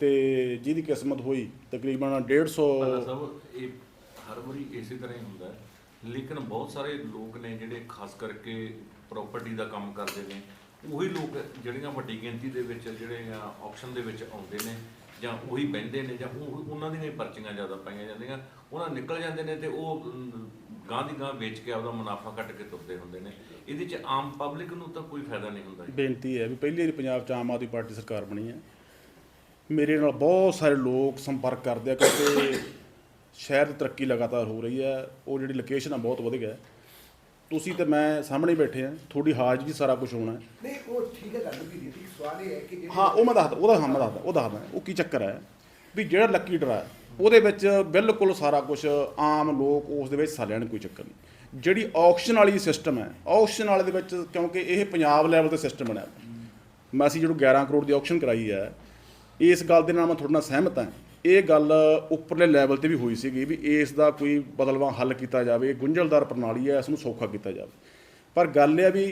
ਤੇ ਜਿਹਦੀ ਕਿਸਮਤ ਹੋਈ ਤਕਰੀਬਨ 150 ਭੱਲਾ ਸਾਹਿਬ ਇਹ ਹਰ ਵਾਰੀ ਇਸੇ ਤਰ੍ਹਾਂ ਹੀ ਹੁੰਦਾ ਹੈ। ਲੇਕਿਨ ਬਹੁਤ ਸਾਰੇ ਲੋਕ ਨੇ ਜਿਹੜੇ ਖਾਸ ਕਰਕੇ ਪ੍ਰਾਪਰਟੀ ਦਾ ਕੰਮ ਕਰਦੇ ਨੇ ਉਹੀ ਲੋਕ ਜਿਹੜੀਆਂ ਵੱਡੀ ਗਿਣਤੀ ਦੇ ਵਿੱਚ ਜਿਹੜੇ ਆ ਆਕਸ਼ਨ ਦੇ ਵਿੱਚ ਆਉਂਦੇ ਨੇ ਜਾਂ ਉਹੀ ਬਹਿੰਦੇ ਨੇ ਜਾਂ ਉਹ ਉਹਨਾਂ ਦੀਆਂ ਹੀ ਪਰਚੀਆਂ ਜ਼ਿਆਦਾ ਪਾਈਆਂ ਜਾਂਦੀਆਂ ਉਹਨਾਂ ਨਿਕਲ ਜਾਂਦੇ ਨੇ ਤੇ ਉਹ ਅਮ, ਗਾਂ ਦੀ ਗਾਂ ਵੇਚ ਕੇ ਆਪਦਾ ਮੁਨਾਫਾ ਕੱਟ ਕੇ ਤੁਰਦੇ ਹੁੰਦੇ ਨੇ। ਇਹਦੇ 'ਚ ਆਮ ਪਬਲਿਕ ਨੂੰ ਤਾਂ ਕੋਈ ਫਾਇਦਾ ਨਹੀਂ ਹੁੰਦਾ ਜੀ। ਬੇਨਤੀ ਹੈ ਵੀ ਪਹਿਲੀ ਵਾਰੀ ਪੰਜਾਬ 'ਚ ਆਮ ਆਦਮੀ ਪਾਰਟੀ ਸਰਕਾਰ ਬਣੀ ਹੈ। ਮੇਰੇ ਨਾਲ ਬਹੁਤ ਸਾਰੇ ਲੋਕ ਸੰਪਰਕ ਕਰਦੇ ਆ ਕਿਉਂਕਿ ਸ਼ਹਿਰ ਦੀ ਤਰੱਕੀ ਲਗਾਤਾਰ ਹੋ ਰਹੀ ਹੈ। ਉਹ ਜਿਹੜੀ ਲੋਕੇਸ਼ਨ ਆ ਬਹੁਤ ਵਧੀਆ ਹੈ। ਤੁਸੀਂ ਤੇ ਮੈਂ ਸਾਹਮਣੇ ਹੀ ਬੈਠੇ ਆ ਤੁਹਾਡੀ ਹਾਜ਼ਰੀ 'ਚ ਸਾਰਾ ਕੁਝ ਹੋਣਾ ਹੈ। ਨਹੀਂ ਉਹ ਠੀਕ ਹੈ ਗੱਲ ਵੀ ਦਿੱਤੀ ਸਵਾਲ ਇਹ ਹੈ ਕਿ ਜਿਹੜੇ ਹਾਂ ਉਹ ਮੈਂ ਦੱਸਦਾ ਉਹਦਾ ਹਾਂ ਮੈਂ ਦੱਸਦਾ ਉਹ ਦੱਸਦਾ। ਉਹ ਕੀ ਚੱਕਰ ਹੈ? ਵੀ ਜਿਹੜਾ ਲੱਕੀ ਡਰਾ ਹੈ ਉਹਦੇ ਵਿੱਚ ਬਿਲਕੁਲ ਸਾਰਾ ਕੁਝ ਆਮ ਲੋਕ ਉਸ ਦੇ ਵਿੱਚ ਹਿੱਸਾ ਲੈਣ ਕੋਈ ਚੱਕਰ ਨਹੀਂ। ਜਿਹੜੀ ਆਕਸ਼ਨ ਵਾਲੀ ਸਿਸਟਮ ਹੈ ਆਕਸ਼ਨ ਵਾਲੇ ਦੇ ਵਿੱਚ ਕਿਉਂਕਿ ਇਹ ਪੰਜਾਬ ਲੈਵਲ ਤੇ ਸਿਸਟਮ ਬਣਿਆ। ਮੈਂ ਅਸੀਂ ਜਦੋਂ 11 ਕਰੋੜ ਦੀ ਆਕਸ਼ਨ ਕਰਾਈ ਹੈ, ਇਸ ਗੱਲ ਦੇ ਨਾਲ ਮੈਂ ਤੁਹਾਡੇ ਨਾਲ ਸਹਿਮਤ ਹਾਂ। ਇਹ ਗੱਲ ਉੱਪਰਲੇ ਲੈਵਲ ਤੇ ਵੀ ਹੋਈ ਸੀਗੀ ਵੀ ਇਸ ਦਾ ਕੋਈ ਬਦਲਵਾਂ ਹੱਲ ਕੀਤਾ ਜਾਵੇ ਇਹ ਗੁੰਝਲਦਾਰ ਪ੍ਰਣਾਲੀ ਹੈ, ਇਸ ਨੂੰ ਸੌਖਾ ਕੀਤਾ ਜਾਵੇ। ਪਰ ਗੱਲ ਇਹ ਆ ਵੀ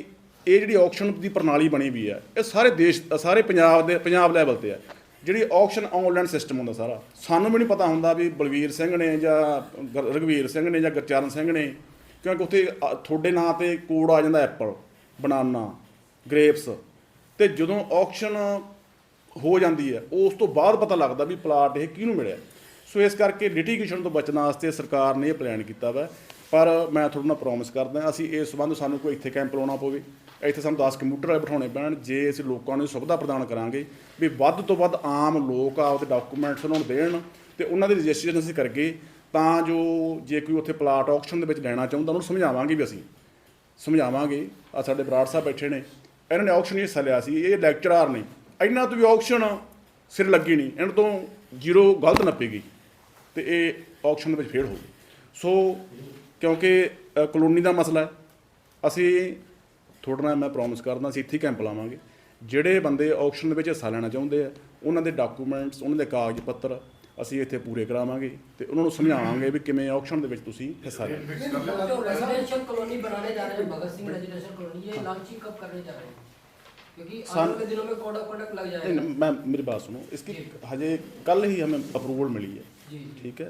ਇਹ ਜਿਹੜੀ ਆਕਸ਼ਨ ਦੀ ਪ੍ਰਣਾਲੀ ਬਣੀ ਵੀ ਹੈ, ਇਹ ਸਾਰੇ ਦੇਸ਼, ਸਾਰੇ ਪੰਜਾਬ ਦੇ, ਪੰਜਾਬ ਲੈਵਲ ਤੇ ਹੈ। ਜਿਹੜੀ ਆਕਸ਼ਨ ਆਨਲਾਈਨ ਸਿਸਟਮ ਹੁੰਦਾ ਸਾਰਾ, ਸਾਨੂੰ ਵੀ ਨਹੀਂ ਪਤਾ ਹੁੰਦਾ ਵੀ ਬਲਵੀਰ ਸਿੰਘ ਨੇ ਜਾਂ ਗ- ਰਘਵੀਰ ਸਿੰਘ ਨੇ ਜਾਂ ਗੁਰਚਰਨ ਸਿੰਘ ਨੇ, ਕਿਉਂਕਿ ਉੱਥੇ ਤੁਹਾਡੇ ਨਾਂ ਤੇ ਕੋਡ ਆ ਜਾਂਦਾ ਐਪਲ ਬਨਾਨਾ ਗ੍ਰੇਪਸ ਤੇ ਜਦੋਂ ਆਕਸ਼ਨ ਹੋ ਜਾਂਦੀ ਹੈ, ਉਸ ਤੋਂ ਬਾਅਦ ਪਤਾ ਲੱਗਦਾ ਵੀ ਪਲਾਟ ਇਹ ਕਿਹਨੂੰ ਮਿਲਿਆ। ਸੋ ਇਸ ਕਰਕੇ ਲਿਟੀਗੇਸ਼ਨ ਤੋਂ ਬਚਣ ਵਾਸਤੇ ਸਰਕਾਰ ਨੇ ਇਹ ਪਲਾਨ ਕੀਤਾ ਵਾ, ਪਰ ਮੈਂ ਤੁਹਾਡੇ ਨਾਲ ਪ੍ਰੋਮਿਸ ਕਰਦਾ, ਅਸੀਂ ਇਸ ਸੰਬੰਧ ਸਾਨੂੰ ਕੋਈ ਇੱਥੇ ਕੈਂਪ ਲਾਉਣਾ ਪਵੇ। ਇੱਥੇ ਸਾਨੂੰ 10 ਕੰਪਿਊਟਰ ਵਾਲੇ ਬਿਠਾਉਣੇ ਪੈਣ, ਜੇ ਅਸੀਂ ਲੋਕਾਂ ਨੂੰ ਸੁਵਿਧਾ ਪ੍ਰਦਾਨ ਕਰਾਂਗੇ ਵੀ ਵੱਧ ਤੋਂ ਵੱਧ ਆਮ ਲੋਕ ਆਪਦੇ ਡਾਕੂਮੈਂਟਸ ਉਹਨਾਂ ਨੂੰ ਦੇਣ ਤੇ ਉਹਨਾਂ ਦੀ ਰਜਿਸਟ੍ਰੇਸ਼ਨ ਅਸੀਂ ਕਰਕੇ ਤਾਂ ਜੋ ਜੇ ਕੋਈ ਉੱਥੇ ਪਲਾਟ ਆਕਸ਼ਨ ਦੇ ਵਿੱਚ ਲੈਣਾ ਚਾਹੁੰਦਾ, ਉਹਨੂੰ ਸਮਝਾਵਾਂਗੇ ਵੀ ਅਸੀਂ। ਸਮਝਾਵਾਂਗੇ। ਆ ਸਾਡੇ ਬਰਾੜ ਸਾਹਿਬ ਬੈਠੇ ਨੇ। ਇਹਨਾਂ ਨੇ ਆਕਸ਼ਨ ਹਿੱਸਾ ਲਿਆ ਸੀ। ਇਹ ਲੈਕਚਰਾਰ ਨੇ। ਇਹਨਾਂ ਤੋਂ ਵੀ ਆਕਸ਼ਨ ਸਿਰ ਲੱਗੀ ਨਹੀਂ। ਇਹਨਾਂ ਤੋਂ ਜ਼ੀਰੋ ਗਲਤ ਨੱਪੇਗੀ ਤੇ ਇਹ ਆਕਸ਼ਨ ਦੇ ਵਿੱਚ ਫੇਲ ਹੋ ਗਈ। ਸੋ ਕਿਉਂਕਿ ਕਲੋਨੀ ਦਾ ਮਸਲਾ ਹੈ। ਅਸੀਂ ਤੁਹਾਡੇ ਨਾਲ ਮੈਂ ਪ੍ਰੋਮਿਸ ਕਰਦਾ ਅਸੀਂ ਇੱਥੇ ਕੈਂਪ ਲਾਵਾਂਗੇ ਜਿਹੜੇ ਬੰਦੇ ਆਕਸ਼ਨ ਦੇ ਵਿੱਚ ਹਿੱਸਾ ਲੈਣਾ ਚਾਹੁੰਦੇ ਆ ਉਹਨਾਂ ਦੇ ਡਾਕੂਮੈਂਟਸ ਉਹਨਾਂ ਦੇ ਕਾਗਜ਼ ਪੱਤਰ ਅਸੀਂ ਇੱਥੇ ਪੂਰੇ ਕਰਾਵਾਂਗੇ ਤੇ ਉਹਨਾਂ ਨੂੰ ਸਮਝਾਵਾਂਗੇ ਵੀ ਕਿਵੇਂ ਆਕਸ਼ਨ ਦੇ ਵਿੱਚ ਤੁਸੀਂ ਹਿੱਸਾ ਲੈਣਾ जो रेजिडेंशियल कॉलोनी बनाने जा रहे हैं भगत सिंह रेजिडेंशियल कॉलोनी ये लॉन्चिंग कब करने जा रहे हैं क्योंकि आने सन- वाले दिनों में कोड ऑफ कंडक्ट लग नहीं, जाएगा नहीं, मैं मेरी बात सुनो इसकी हजे कल ही हमें अप्रूवल मिली है जी जी ਠੀਕ ਹੈ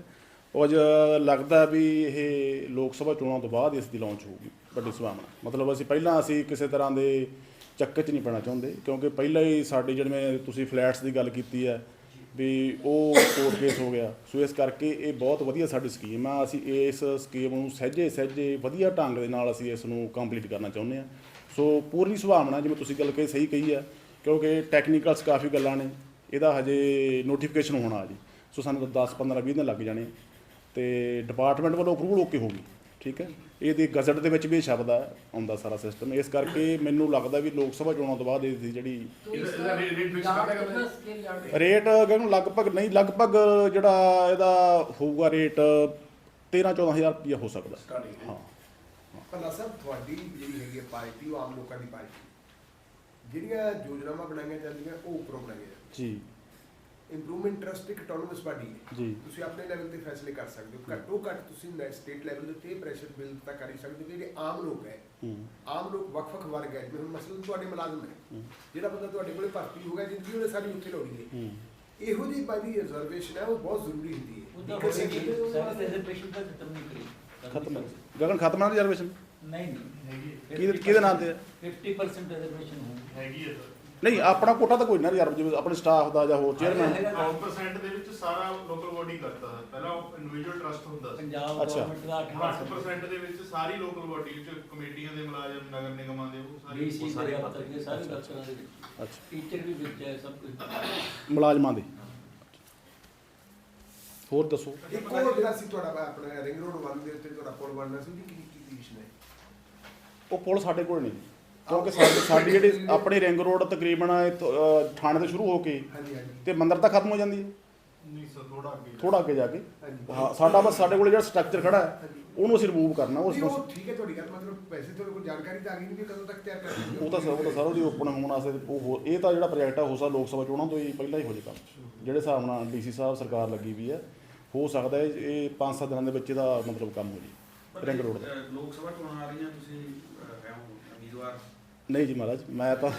ਔਰ ਜ- ਲੱਗਦਾ ਵੀ ਇਹ ਲੋਕ ਸਭਾ ਚੋਣਾਂ ਤੋਂ ਬਾਅਦ ਇਸ ਦੀ ਲਾਂਚ ਹੋਊਗੀ, ਵੱਡੀ ਸੰਭਾਵਨਾ। ਮਤਲਬ ਅਸੀਂ ਪਹਿਲਾਂ ਅਸੀਂ ਕਿਸੇ ਤਰ੍ਹਾਂ ਦੇ ਚੱਕਰ 'ਚ ਨਹੀਂ ਪੈਣਾ ਚਾਹੁੰਦੇ, ਕਿਉਂਕਿ ਪਹਿਲਾਂ ਹੀ ਸਾਡੇ ਜਿਹੜੇ ਤੁਸੀਂ ਫਲੈਟਸ ਦੀ ਗੱਲ ਕੀਤੀ ਹੈ ਵੀ ਉਹ ਕੋਰਟ ਕੇਸ ਹੋ ਗਿਆ। ਸੋ ਇਸ ਕਰਕੇ ਇਹ ਬਹੁਤ ਵਧੀਆ ਸਾਡੀ ਸਕੀਮ ਆ। ਅਸੀਂ ਇਸ ਸਕੀਮ ਨੂੰ ਸਹਿਜੇ ਸਹਿਜੇ ਵਧੀਆ ਢੰਗ ਦੇ ਨਾਲ ਅਸੀਂ ਇਸ ਨੂੰ ਕੰਪਲੀਟ ਕਰਨਾ ਚਾਹੁੰਦੇ ਆ ਸੋ ਪੂਰੀ ਸੁਭਾਵਨਾ, ਜਿਵੇਂ ਤੁਸੀਂ ਗੱਲ ਕਹੀ, ਸਹੀ ਕਹੀ ਆ ਕਿਉਂਕਿ ਟੈਕਨੀਕਲਸ ਕਾਫੀ ਗੱਲਾਂ ਨੇ, ਇਹਦਾ ਹਜੇ ਨੋਟੀਫਿਕੇਸ਼ਨ ਹੋਣਾ ਜੀ। ਸੋ ਸਾਨੂੰ ਤਾਂ 10 15 20 ਦਿਨ ਲੱਗ ਜਾਣੇ। ਤੇ ਡਿਪਾਰਟਮੈਂਟ ਵੱਲੋਂ ਅਪਰੂਵਲ ਓਕੇ ਹੋ ਗਈ ਠੀਕ ਹੈ? ਇਹਦੇ ਗਜ਼ਟ ਦੇ ਵਿੱਚ ਵੀ ਸ਼ਬਦ ਆਉਂਦਾ ਸਾਰਾ ਸਿਸਟਮ ਇਸ ਕਰਕੇ ਮੈਨੂੰ ਲੱਗਦਾ ਵੀ ਲੋਕ ਸਭਾ ਚੋਣਾਂ ਤੋਂ ਬਾਅਦ ਇਸ ਦੀ ਜਿਹੜੀ ਰੇਟ ਕਹਿੰਨੂੰ ਲਗਭਗ ਨਹੀਂ ਲਗਭਗ ਜਿਹੜਾ ਇਹਦਾ ਹੋਊਗਾ ਰੇਟ 13 14000 ਰੁਪਏ ਹੋ ਸਕਦਾ। ਹਾਂ। ਜਿਹੜੀਆਂ ਯੋਜਨਾਵਾਂ ਬਣਾਈਆਂ ਜਾਂਦੀਆਂ ਉਹ ਉੱਪਰੋਂ ਬਣਾਈਆਂ ਜੀ। ਇੰਪਰੂਵਮੈਂਟ ਟਰਸਟ ਇੱਕ ਆਟੋਨੋਮਸ ਬਾਡੀ ਹੈ। ਜੀ। ਤੁਸੀਂ ਆਪਣੇ ਲੈਵਲ ਤੇ ਫੈਸਲੇ ਕਰ ਸਕਦੇ ਹੋ। ਘੱਟੋ ਘੱਟ ਤੁਸੀਂ ਸਟੇਟ ਲੈਵਲ ਇਹ ਪ੍ਰੈਸ਼ਰ ਬਿਲਡ ਤਾਂ ਕਰ ਹੀ ਸਕਦੇ ਹੋ। ਕਿ ਜਿਹੜੇ ਆਮ ਲੋਕ ਹੈ ਹੂੰ। ਆਮ ਲੋਕ ਵੱਖ-ਵੱਖ ਵਰਗ ਹੈ ਜਿਵੇਂ ਹੁਣ ਮਸਲਨ ਤੁਹਾਡੇ ਮੁਲਾਜ਼ਮ ਹੈ। ਜਿਹੜਾ ਬੰਦਾ ਤੁਹਾਡੇ ਕੋਲੇ ਭਰਤੀ ਹੋ ਗਿਆ ਜ਼ਿੰਦਗੀ ਉਹਨੇ ਸਾਰੀ ਉੱਥੇ ਲਾਉਣੀ ਹੈ। ਹੂੰ। ਇਹੋ ਜਿਹੀ ਬਾਈ ਦੀ ਰਿਜ਼ਰਵੇਸ਼ਨ ਹੈ ਉਹ ਬਹੁਤ ਜ਼ਰੂਰੀ ਹੁੰਦੀ ਹੈ। ਹੋਏਗੀ ਇਹ- ਸਾਰੇ ਰਿਜ਼ਰਵੇਸ਼ਨ ਤਾਂ ਖਤਮ ਨਹੀਂ ਕਰੀ ਖਤਮ ਗਗਨ ਖਤਮ ਹੈ ਰਿਜ਼ਰਵੇਸ਼ਨ ਨਹੀਂ ਨਹੀਂ ਕਿਹਦੇ ਕਿਹਦੇ ਨਾਮ ਤੇ ਹੈ? 50% ਰਿਜ਼ਰਵੇਸ਼ਨ ਹੈਗੀ ਹੈ ਨਹੀਂ ਆਪਣਾ ਕੋਟਾ ਤਾਂ ਕੋਈ ਨਾ ਯਾਰ ਜਿਵੇਂ ਆਪਣੇ ਸਟਾਫ ਦਾ ਜਾਂ ਹੋਰ ਚੇਅਰਮੈਨ ਹੈਗਾ ਤਾਂ 8% ਦੇ ਵਿੱਚ ਸਾਰਾ ਲੋਕਲ ਬੋਡੀ ਕਰਦਾ ਹੈ ਪਹਿਲਾਂ ਇੰਡੀਵਿਜੂਅਲ ਟਰਸਟ ਹੁੰਦਾ ਸੀ। ਪੰਜਾਬ ਅੱਛਾ। ਗਵਰਨਮੈਂਟ ਦਾ 8% ਦੇ ਵਿੱਚ ਸਾਰੀ ਲੋਕਲ ਬੋਡੀ ਵਿੱਚ ਕਮੇਟੀਆਂ ਦੇ ਮੁਲਾਜ਼ਮ ਨਗਰ ਨਿਗਮਾਂ ਦੇ ਉਹ ਸਾਰੇ ਡੀਸੀ ਉਹ ਸਾਰੇ ਸਾਰੇ ਪਤਾ ਦਫ਼ਤਰ ਦੇ ਸਾਰੇ ਦਫ਼ਤਰਾਂ ਦੇ ਵਿੱਚ। ਅੱਛਾ। ਟੀਚਰ ਵੀ ਵਿੱਚ ਹੈ ਸਭ ਕੁਝ। ਮੁਲਾਜ਼ਮਾਂ ਦੇ। ਹੋਰ ਦੱਸੋ। ਇੱਕ ਉਹ ਜਿਹੜਾ ਸੀ ਤੁਹਾਡਾ ਆਪਣਾ ਰਿੰਗ ਰੋਡ ਵਨ ਦੇ ਉੱਤੇ ਤੁਹਾਡਾ ਪੁਲ ਬਣਨਾ ਸੀ ਉਹਦੀ ਕੀ ਕੀ ਪੋਜੀਸ਼ਨ ਹੈ? ਉਹ ਪੁਲ ਸਾਡੇ ਕੋਲ ਨਹੀਂ। ਕਿਉਂਕਿ ਸਾਡੀ ਸਾਡੀ ਜਿਹੜੀ ਆਪਣੀ ਰਿੰਗ ਰੋਡ ਤਕਰੀਬਨ ਇੱਥੋਂ, ਅਹ, ਥਾਣੇ ਤੋਂ ਸ਼ੁਰੂ ਹੋ ਕੇ ਹਾਂਜੀ ਹਾਂਜੀ। ਤੇ ਮੰਦਰ ਤੱਕ ਖਤਮ ਹੋ ਜਾਂਦੀ ਹੈ? ਨਹੀਂ ਸਰ ਥੋੜਾ ਅੱਗੇ ਥੋੜਾ ਅੱਗੇ ਜਾ ਕੇ? ਹਾਂਜੀ। ਹਾਂ ਸਾਡਾ ਬਸ ਸਾਡੇ ਕੋਲ ਜਿਹੜਾ ਸਟਰਕਚਰ ਖੜਾ ਹੈ। ਉਹਨੂੰ ਅਸੀਂ ਰਿਮੂਵ ਕਰਨਾ ਉਸ ਨਹੀਂ, ਉਹ ਠੀਕ ਹੈ ਤੁਹਾਡੀ ਗੱਲ ਮਤਲਬ ਪੈਸੇ ਤੁਹਾਡੇ ਕੋਲ ਜਾਣਕਾਰੀ ਤਾਂ ਆ ਗਈ ਨਹੀਂ ਵੀ ਕਦੋਂ ਤੱਕ ਤਿਆਰ ਕਰ ਉਹ ਤਾਂ ਸਰ ਉਹ ਤਾਂ ਸਰ ਉਹਦੀ ਓਪਨ ਹੋਣ ਵਾਸਤੇ ਉਹ ਹੋ- ਇਹ ਤਾਂ ਜਿਹੜਾ ਪ੍ਰੋਜੈਕਟ ਆ ਹੋ ਸਕਦਾ ਲੋਕ ਸਭਾ ਚੋਣਾਂ ਤੋਂ ਹੀ ਪਹਿਲਾਂ ਹੀ ਹੋ ਜੇ ਕੰਮ। ਜਿਹੜੇ ਹਿਸਾਬ ਨਾਲ ਡੀਸੀ ਸਾਹਿਬ ਸਰਕਾਰ ਲੱਗੀ ਵੀ ਹੈ ਹੋ ਸਕਦਾ ਹੈ ਇਹ 5-7 ਦਿਨਾਂ ਦੇ ਵਿੱਚ ਇਹਦਾ ਮਤਲਬ ਕੰਮ ਹੋ ਜੇ ਰਿੰਗ ਰੋਡ ਦਾ। ਲੋਕ ਸਭਾ ਚੋਣਾਂ ਆ ਰਹੀਆਂ ਤੁਸੀਂ ਅਹ, ਹੈ ਹੋ ਉਮੀਦਵਾਰ? ਨਹੀਂ ਜੀ ਮਹਾਰਾਜ ਮੈਂ ਤਾਂ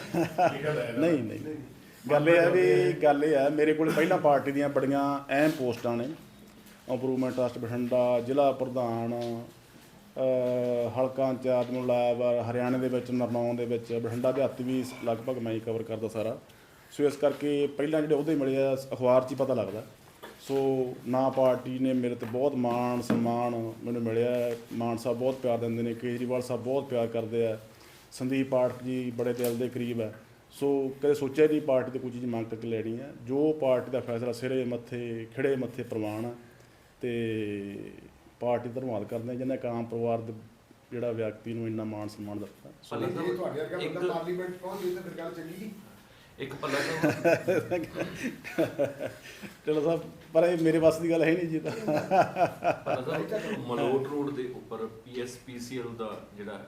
ਨਹੀਂ ਨਹੀਂ। ਗੱਲ ਇਹ ਹੈ ਵੀ ਗੱਲ ਇਹ ਹੈ ਮੇਰੇ ਕੋਲ ਪਹਿਲਾਂ ਪਾਰਟੀ ਦੀਆਂ ਬੜੀਆਂ ਅਹਿਮ ਪੋਸਟਾਂ ਨੇ। ਇੰਪਰੂਵਮੈਂਟ ਟਰਸਟ ਬਠਿੰਡਾ ਜ਼ਿਲ੍ਹਾ ਪ੍ਰਧਾਨ ਹਲਕਾ ਇੰਚਾਰਜ ਨੂੰ ਲਾਇਆ ਵਾ ਹਰਿਆਣੇ ਦੇ ਵਿੱਚ ਨਰਨੌਨ ਦੇ ਵਿੱਚ ਬਠਿੰਡਾ ਦਿਹਾਤੀ ਵੀ ਲਗਭਗ ਮੈਂ ਹੀ ਕਵਰ ਕਰਦਾ ਸਾਰਾ। ਸੋ ਇਸ ਕਰਕੇ ਪਹਿਲਾਂ ਜਿਹੜੇ ਉਹਦੇ ਮਿਲੇ ਆ ਅਖਬਾਰ 'ਚ ਹੀ ਪਤਾ ਲੱਗਦਾ। ਸੋ ਨਾ ਪਾਰਟੀ ਨੇ ਮੇਰੇ ਤੇ ਬਹੁਤ ਮਾਣ ਸਨਮਾਨ ਮੈਨੂੰ ਮਿਲਿਆ। ਮਾਨ ਸਾਹਿਬ ਬਹੁਤ ਪਿਆਰ ਦਿੰਦੇ ਨੇ ਕੇਜਰੀਵਾਲ ਸਾਹਿਬ ਬਹੁਤ ਪਿਆਰ ਕਰਦੇ ਆ। ਸੰਦੀਪ ਪਾਠਕ ਜੀ ਬੜੇ ਦਿਲ ਦੇ ਕਰੀਬ ਹੈ। ਸੋ ਕਦੇ ਸੋਚਿਆ ਨਹੀਂ ਪਾਰਟੀ ਤੇ ਕੋਈ ਚੀਜ਼ ਮੰਗ ਕੇ ਲੈਣੀ ਹੈ। ਜੋ ਪਾਰਟੀ ਦਾ ਫੈਸਲਾ ਸਿਰੇ ਮੱਥੇ ਖਿੜੇ ਮੱਥੇ ਪ੍ਰਵਾਨ ਤੇ ਪਾਰਟੀ ਦਾ ਧੰਨਵਾਦ ਕਰਦੇ ਹਾਂ ਜਿਹਨੇ ਕਾਮ ਪਰਿਵਾਰ ਦੇ ਜਿਹੜਾ ਵਿਅਕਤੀ ਨੂੰ ਇੰਨਾ ਮਾਣ ਸਨਮਾਨ ਦਿੱਤਾ। ਸੋ ਭੱਲਾ ਤੁਹਾਡੇ ਵਰਗਾ ਬੰਦਾ ਇੱਕ ਪਾਰਲੀਮੈਂਟ ਪਹੁੰਚ ਜੇ ਤਾਂ ਫਿਰ ਗੱਲ ਚੱਲੇਗੀ ਇੱਕ ਭੱਲਾ ਸਾਹਿਬ ਚਲੋ ਸਾਹਿਬ ਪਰ ਇਹ ਮੇਰੇ ਵੱਸ ਦੀ ਗੱਲ ਹੈ ਨਹੀਂ ਜੀ ਤਾਂ। ਭੱਲਾ ਸਾਹਿਬ ਮਲੋਟ ਰੋਡ ਦੇ ਉੱਪਰ ਪੀਐਸਪੀਸੀਐਲ ਦਾ ਜਿਹੜਾ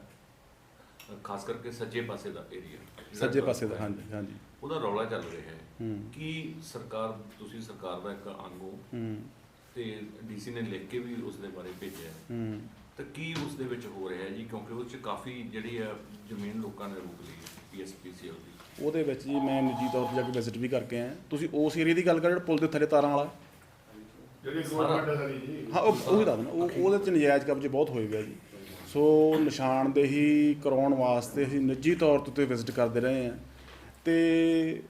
ਖਾਸ ਕਰਕੇ ਸੱਜੇ ਪਾਸੇ ਦਾ ਏਰੀਆ ਸੱਜੇ ਪਾਸੇ ਦਾ ਹਾਂਜੀ ਹਾਂਜੀ। ਉਹਦਾ ਰੌਲਾ ਚੱਲ ਰਿਹਾ ਹੈ ਕੀ ਸਰਕਾਰ ਤੁਸੀਂ ਸਰਕਾਰ ਦਾ ਇੱਕ ਅੰਗ ਹੋ ਤੇ ਡੀਸੀ ਨੇ ਲਿਖ ਕੇ ਵੀ ਉਸ ਦੇ ਬਾਰੇ ਭੇਜਿਆ ਹੈ। ਤਾਂ ਕੀ ਉਸ ਦੇ ਵਿੱਚ ਹੋ ਰਿਹਾ ਹੈ ਜੀ? ਕਿਉਂਕਿ ਉਸ 'ਚ ਕਾਫੀ ਜਿਹੜੀ ਹੈ ਜ਼ਮੀਨ ਲੋਕਾਂ ਨੇ ਰੋਕ ਲਈ ਹੈ ਪੀਐਸਪੀਸੀਐਲ ਦੀ। ਉਹਦੇ ਵਿੱਚ ਜੀ ਮੈਂ ਨਿੱਜੀ ਤੌਰ ਤੇ ਜਾ ਕੇ ਵਿਜ਼ਿਟ ਵੀ ਕਰਕੇ ਆਇਆ। ਤੁਸੀਂ ਉਸ ਏਰੀਆ ਦੀ ਗੱਲ ਕਰ ਜਿਹੜਾ ਪੁਲ ਦੇ ਥੱਲੇ ਤਾਰਾਂ ਵਾਲਾ। ਜਿਹੜੀ ਗਵਰਨਮੈਂਟ ਸਾਡੀ ਜੀ। ਹਾਂ ਉਹ ਉਹੀ ਦੱਸ ਨਾ ਉਹ ਉਹਦੇ ਚ ਨਜਾਇਜ਼ ਕਬਜ਼ੇ ਬਹੁਤ ਹੋਏ ਗਏ ਜੀ। ਸੋ ਨਿਸ਼ਾਨਦੇਹੀ ਕਰਾਉਣ ਵਾਸਤੇ ਅਸੀਂ ਨਿੱਜੀ ਤੌਰ ਤੇ ਵਿਜ਼ਿਟ ਕਰਦੇ ਰਹੇ ਹਾਂ। ਤੇ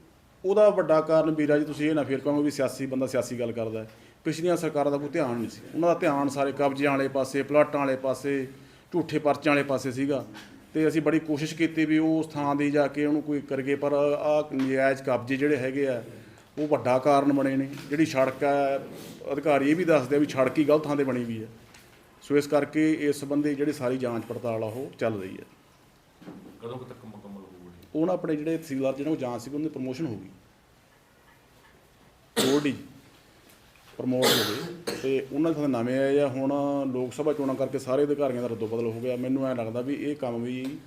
ਉਹਦਾ ਵੱਡਾ ਕਾਰਨ ਵੀਰਾ ਜੀ, ਤੁਸੀਂ ਇਹ ਨਾ ਫੇਰ ਕਹੋਗੇ ਵੀ ਸਿਆਸੀ ਬੰਦਾ ਸਿਆਸੀ ਗੱਲ ਕਰਦਾ ਹੈ। ਪਿਛਲੀਆਂ ਸਰਕਾਰਾਂ ਦਾ ਕੋਈ ਧਿਆਨ ਨਹੀਂ ਸੀ। ਉਹਨਾਂ ਦਾ ਧਿਆਨ ਸਾਰੇ ਕਬਜ਼ਿਆਂ ਵਾਲੇ ਪਾਸੇ, ਪਲਾਟਾਂ ਵਾਲੇ ਪਾਸੇ, ਝੂਠੇ ਪਰਚਿਆਂ ਵਾਲੇ ਪਾਸੇ ਸੀਗਾ। ਤੇ ਅਸੀਂ ਬੜੀ ਕੋਸ਼ਿਸ਼ ਕੀਤੀ ਵੀ ਉਸ ਥਾਂ ਦੀ ਜਾ ਕੇ ਉਹਨੂੰ ਕੋਈ ਕਰਗੇ ਪਰ ਆ ਨਜਾਇਜ਼ ਕਬਜ਼ੇ ਜਿਹੜੇ ਹੈਗੇ ਆ, ਉਹ ਵੱਡਾ ਕਾਰਨ ਬਣੇ ਨੇ। ਜਿਹੜੀ ਸੜਕ ਹੈ, ਅਧਿਕਾਰੀ ਇਹ ਵੀ ਦੱਸਦੇ ਆ ਵੀ ਸੜਕ ਹੀ ਗਲਤ ਥਾਂ ਤੇ ਬਣੀ ਵੀ ਹੈ। ਸੋ ਇਸ ਕਰਕੇ ਇਸ ਸੰਬੰਧੀ ਜਿਹੜੀ ਸਾਰੀ ਜਾਂਚ ਪੜਤਾਲ ਆ ਉਹ ਚੱਲ ਰਹੀ ਹੈ। ਕਦੋਂ ਕੁ ਤੱਕ ਮੁਕੰਮਲ ਹੋਊਗੀ? ਉਹਨਾਂ ਆਪਣੇ ਜਿਹੜੇ ਤਹਿਸੀਲਦਾਰ ਜਿਹਨਾਂ ਨੂੰ ਜਾਂਚ ਸੀ ਉਹਨਾਂ ਦੀ ਪ੍ਰਮੋਸ਼ਨ ਹੋ ਗਈ। ਕੋਡੀ ਪ੍ਰਮੋਟ ਹੋ ਗਏ ਤੇ ਉਹਨਾਂ ਦੇ ਨਵੇਂ ਆਏ ਆ। ਹੁਣ ਲੋਕ ਸਭਾ ਚੋਣਾਂ ਕਰਕੇ ਸਾਰੇ ਅਧਿਕਾਰੀਆਂ ਦਾ ਰੱਦੋ ਬਦਲ ਹੋ ਗਿਆ। ਮੈਨੂੰ ਐ ਲੱਗਦਾ ਵੀ ਇਹ ਕੰਮ ਵੀ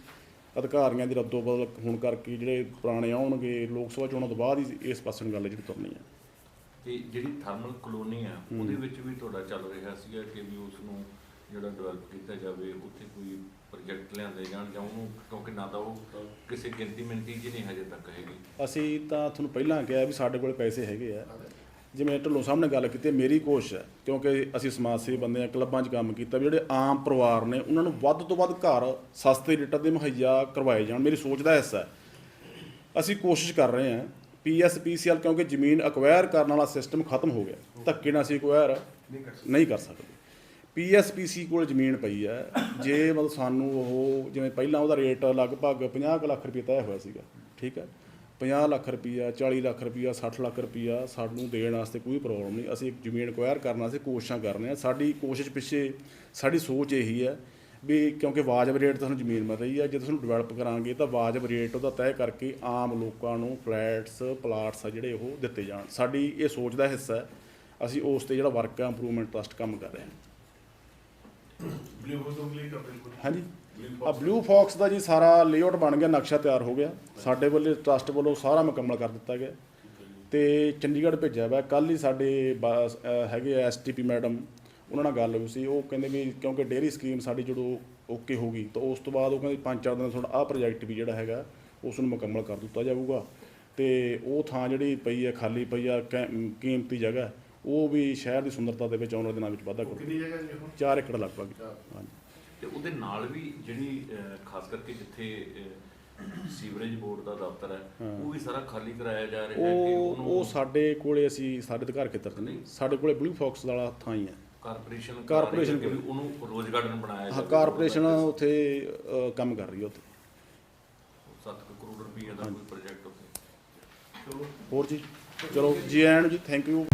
ਅਧਿਕਾਰੀਆਂ ਦੀ ਰੱਦੋ ਬਦਲ ਹੋਣ ਕਰਕੇ ਜਿਹੜੇ ਪੁਰਾਣੇ ਆਉਣਗੇ ਲੋਕ ਸਭਾ ਚੋਣਾਂ ਤੋਂ ਬਾਅਦ ਹੀ ਇਸ ਪਾਸੇ ਨੂੰ ਗੱਲ ਜਿਹੜੀ ਤੁਰਨੀ ਹੈ। ਤੇ ਜਿਹੜੀ ਥਰਮਲ ਕਲੋਨੀ ਆ ਉਹਦੇ ਵਿੱਚ ਵੀ ਤੁਹਾਡਾ ਚੱਲ ਰਿਹਾ ਸੀਗਾ ਕਿ ਵੀ ਉਸ ਨੂੰ ਜਿਹੜਾ ਡਿਵੈਲਪ ਕੀਤਾ ਜਾਵੇ ਉੱਥੇ ਕੋਈ ਪ੍ਰੋਜੈਕਟ ਲਿਆਂਦੇ ਜਾਣ ਜਾਂ ਉਹਨੂੰ ਕਿਉਂਕਿ ਨਾ ਤਾਂ ਉਹ ਕਿਸੇ ਗਿਣਤੀ ਮਿੰਤੀ ਜੀ ਨਹੀਂ ਹਜੇ ਤੱਕ ਹੈਗੀ। ਅਸੀਂ ਤਾਂ ਤੁਹਾਨੂੰ ਪਹਿਲਾਂ ਕਿਹਾ ਵੀ ਸਾਡੇ ਕੋਲ ਪੈਸੇ ਹੈਗੇ ਆ। ਜਿਵੇਂ ਢਿੱਲੋਂ ਸਾਹਮਣੇ ਗੱਲ ਕੀਤੀ ਮੇਰੀ ਕੋਸ਼ਿਸ਼ ਹੈ ਕਿਉਂਕਿ ਅਸੀਂ ਸਮਾਜ ਸੇਵੀ ਬੰਦੇ ਆ ਕਲੱਬਾਂ 'ਚ ਕੰਮ ਕੀਤਾ ਵੀ ਜਿਹੜੇ ਆਮ ਪਰਿਵਾਰ ਨੇ ਉਹਨਾਂ ਨੂੰ ਵੱਧ ਤੋਂ ਵੱਧ ਘਰ ਸਸਤੇ ਰੇਟਾਂ ਦੇ ਮੁਹੱਈਆ ਕਰਵਾਏ ਜਾਣ। ਮੇਰੀ ਸੋਚ ਦਾ ਹਿੱਸਾ ਹੈ। ਅਸੀਂ ਕੋਸ਼ਿਸ਼ ਕਰ ਰਹੇ ਹਾਂ ਪੀਐਸਪੀਸੀਐਲ ਕਿਉਂਕਿ ਜ਼ਮੀਨ ਅਕਵਾਇਰ ਕਰਨ ਵਾਲਾ ਸਿਸਟਮ ਖਤਮ ਹੋ ਗਿਆ। ਧੱਕੇ ਨਾਲ ਅਸੀਂ ਅਕਵਾਇਰ ਨਹੀਂ ਕਰ ਸਕਦੇ। ਪੀਐਸਪੀਸੀ ਕੋਲ ਜ਼ਮੀਨ ਪਈ ਹੈ, ਜੇ ਮਤਲਬ ਸਾਨੂੰ ਉਹ ਜਿਵੇਂ ਪਹਿਲਾਂ ਉਹਦਾ ਰੇਟ ਲਗਭਗ 50 ਕੁ ਲੱਖ ਰੁਪਏ ਤੈਅ ਹੋਇਆ ਸੀਗਾ, ਠੀਕ ਹੈ? 50 ਲੱਖ ਰੁਪਈਆ 40 ਲੱਖ ਰੁਪਈਆ 60 ਲੱਖ ਰੁਪਈਆ ਸਾਨੂੰ ਦੇਣ ਵਾਸਤੇ ਕੋਈ ਪ੍ਰੋਬਲਮ ਨਹੀਂ। ਅਸੀਂ ਜ਼ਮੀਨ ਅਕਵਾਇਰ ਕਰਨ ਵਾਸਤੇ ਕੋਸ਼ਿਸ਼ਾਂ ਕਰ ਰਹੇ ਹਾਂ। ਸਾਡੀ ਕੋਸ਼ਿਸ਼ ਪਿੱਛੇ, ਸਾਡੀ ਸੋਚ ਇਹੀ ਹੈ ਵੀ ਕਿਉਂਕਿ ਵਾਜਬ ਰੇਟ ਤੇ ਸਾਨੂੰ ਜ਼ਮੀਨ ਮਿਲ ਰਹੀ ਹੈ, ਜੇ ਤੁਹਾਨੂੰ ਡਿਵੈਲਪ ਕਰਾਂਗੇ ਤਾਂ ਵਾਜਬ ਰੇਟ ਉਹਦਾ ਤੈਅ ਕਰਕੇ ਆਮ ਲੋਕਾਂ ਨੂੰ ਫਲੈਟਸ ਪਲਾਟਸ ਆ ਜਿਹੜੇ ਉਹ ਦਿੱਤੇ ਜਾਣ। ਸਾਡੀ ਇਹ ਸੋਚ ਦਾ ਹਿੱਸਾ ਹੈ। ਅਸੀਂ ਉਸ ਤੇ ਜਿਹੜਾ ਵਰਕ ਆ ਇੰਪਰੂਵਮੈਂਟ ਟਰਸਟ ਕੰਮ ਕਰ ਰਹੇ ਹਾਂ। ਬਲੂ ਹੋਸਟਲੀ ਦਾ ਬਿਲਕੁਲ ਹਾਂਜੀ। ਆ ਬਲੂ ਫੌਕਸ ਦਾ ਜੀ ਸਾਰਾ ਲੇਆਊਟ ਬਣ ਗਿਆ ਨਕਸ਼ਾ ਤਿਆਰ ਹੋ ਗਿਆ। ਸਾਡੇ ਵੱਲੋਂ ਟਰਸਟ ਵੱਲੋਂ ਸਾਰਾ ਮੁਕੰਮਲ ਕਰ ਦਿੱਤਾ ਗਿਆ। ਤੇ ਚੰਡੀਗੜ੍ਹ ਭੇਜਿਆ ਵਾ। ਕੱਲ ਹੀ ਸਾਡੇ ਹੈਗੇ ਐਸਟੀਪੀ ਮੈਡਮ ਉਹਨਾਂ ਨਾਲ ਗੱਲ ਹੋਈ ਸੀ। ਉਹ ਕਹਿੰਦੇ ਵੀ ਕਿਉਂਕਿ ਡੇਅਰੀ ਸਕੀਮ ਸਾਡੀ ਜਦੋਂ ਓਕੇ ਹੋ ਗਈ ਤਾਂ ਉਸ ਤੋਂ ਬਾਅਦ ਉਹ ਕਹਿੰਦੇ ਪੰਜ ਚਾਰ ਦਿਨ ਤੁਹਾਡਾ ਆਹ ਪ੍ਰੋਜੈਕਟ ਵੀ ਜਿਹੜਾ ਹੈਗਾ ਉਸ ਨੂੰ ਮੁਕੰਮਲ ਕਰ ਦਿੱਤਾ ਜਾਊਗਾ। ਤੇ ਉਹ ਥਾਂ ਜਿਹੜੀ ਪਈ ਹੈ ਖਾਲੀ ਪਈ ਆ ਕੀਮਤੀ ਜਗ੍ਹਾ। ਉਹ ਵੀ ਸ਼ਹਿਰ ਦੀ ਸੁੰਦਰਤਾ ਦੇ ਵਿੱਚ ਆਉਣ ਵਾਲੇ ਦਿਨਾਂ ਵਿੱਚ ਵਾਧਾ ਕਰੂ ਕਿੰਨੀ ਜਗ੍ਹਾ ਜੀ ਹੁਣ 4 ਏਕੜ ਲਗਭਗ। ਹਾਂਜੀ। ਤੇ ਉਹਦੇ ਨਾਲ ਵੀ ਜਿਹੜੀ ਖਾਸ ਕਰਕੇ ਜਿੱਥੇ ਸੀਵਰੇਜ ਬੋਰਡ ਦਾ ਦਫ਼ਤਰ ਹੈ ਉਹ ਵੀ ਸਾਰਾ ਖਾਲੀ ਕਰਾਇਆ ਜਾ ਰਿਹਾ ਹੈ ਕਿ ਉਹ ਉਹ ਸਾਡੇ ਕੋਲੇ ਅਸੀਂ ਸਾਡੇ ਅਧਿਕਾਰ ਖੇਤਰ 'ਚ ਨਹੀਂ ਸਾਡੇ ਕੋਲੇ ਬਲੂ ਫੌਕਸ ਵਾਲਾ ਥਾਂ ਹੀ ਹੈ। ਕਾਰਪੋਰੇਸ਼ਨ ਕਾਰਪੋਰੇਸ਼ਨ ਉਹਨੂੰ ਰੋਜ਼ ਗਾਰਡਨ ਬਣਾਇਆ ਹਾਂ ਜਾਵੇ। ਕਾਰਪੋਰੇਸ਼ਨ ਉੱਥੇ ਕੰਮ ਕਰ ਰਹੀ ਹੈ ਉੱਥੇ। ਸੱਤ ਕੁ ਕਰੋੜ ਰੁਪਏ ਦਾ ਕੋਈ ਪ੍ਰੋਜੈਕਟ ਉੱਥੇ। ਹੋਰ ਜੀ ਚਲੋ ਜੀ ਆਇਆਂ ਨੂੰ ਜੀ thank you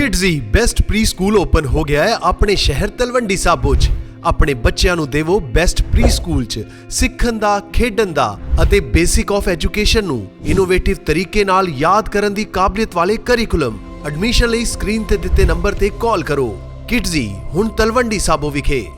Kidzee best pre school open ਹੋ ਗਿਆ ਹੈ ਆਪਣੇ ਸ਼ਹਿਰ ਤਲਵੰਡੀ ਸਾਬੋ 'ਚ। ਆਪਣੇ ਬੱਚਿਆਂ ਨੂੰ ਦੇਵੋ ਬੈਸਟ ਪ੍ਰੀ ਸਕੂਲ 'ਚ। ਸਿੱਖਣ ਦਾ, ਖੇਡਣ ਦਾ ਅਤੇ ਬੇਸਿਕ ਆਫ ਐਜੂਕੇਸ਼ਨ ਨੂੰ ਇਨੋਵੇਟਿਵ ਤਰੀਕੇ ਨਾਲ ਯਾਦ ਕਰਨ ਦੀ ਕਾਬਲੀਅਤ ਵਾਲੇ ਕਰਿਕੂਲਮ ਐਡਮਿਸ਼ਨ ਲਈ ਸਕਰੀਨ ਤੇ ਦਿੱਤੇ ਨੰਬਰ ਤੇ ਕਾਲ ਕਰੋ। ਕਿਡਜ਼ੀ ਹੁਣ ਤਲਵੰਡੀ ਸਾਬੋ ਵਿਖੇ।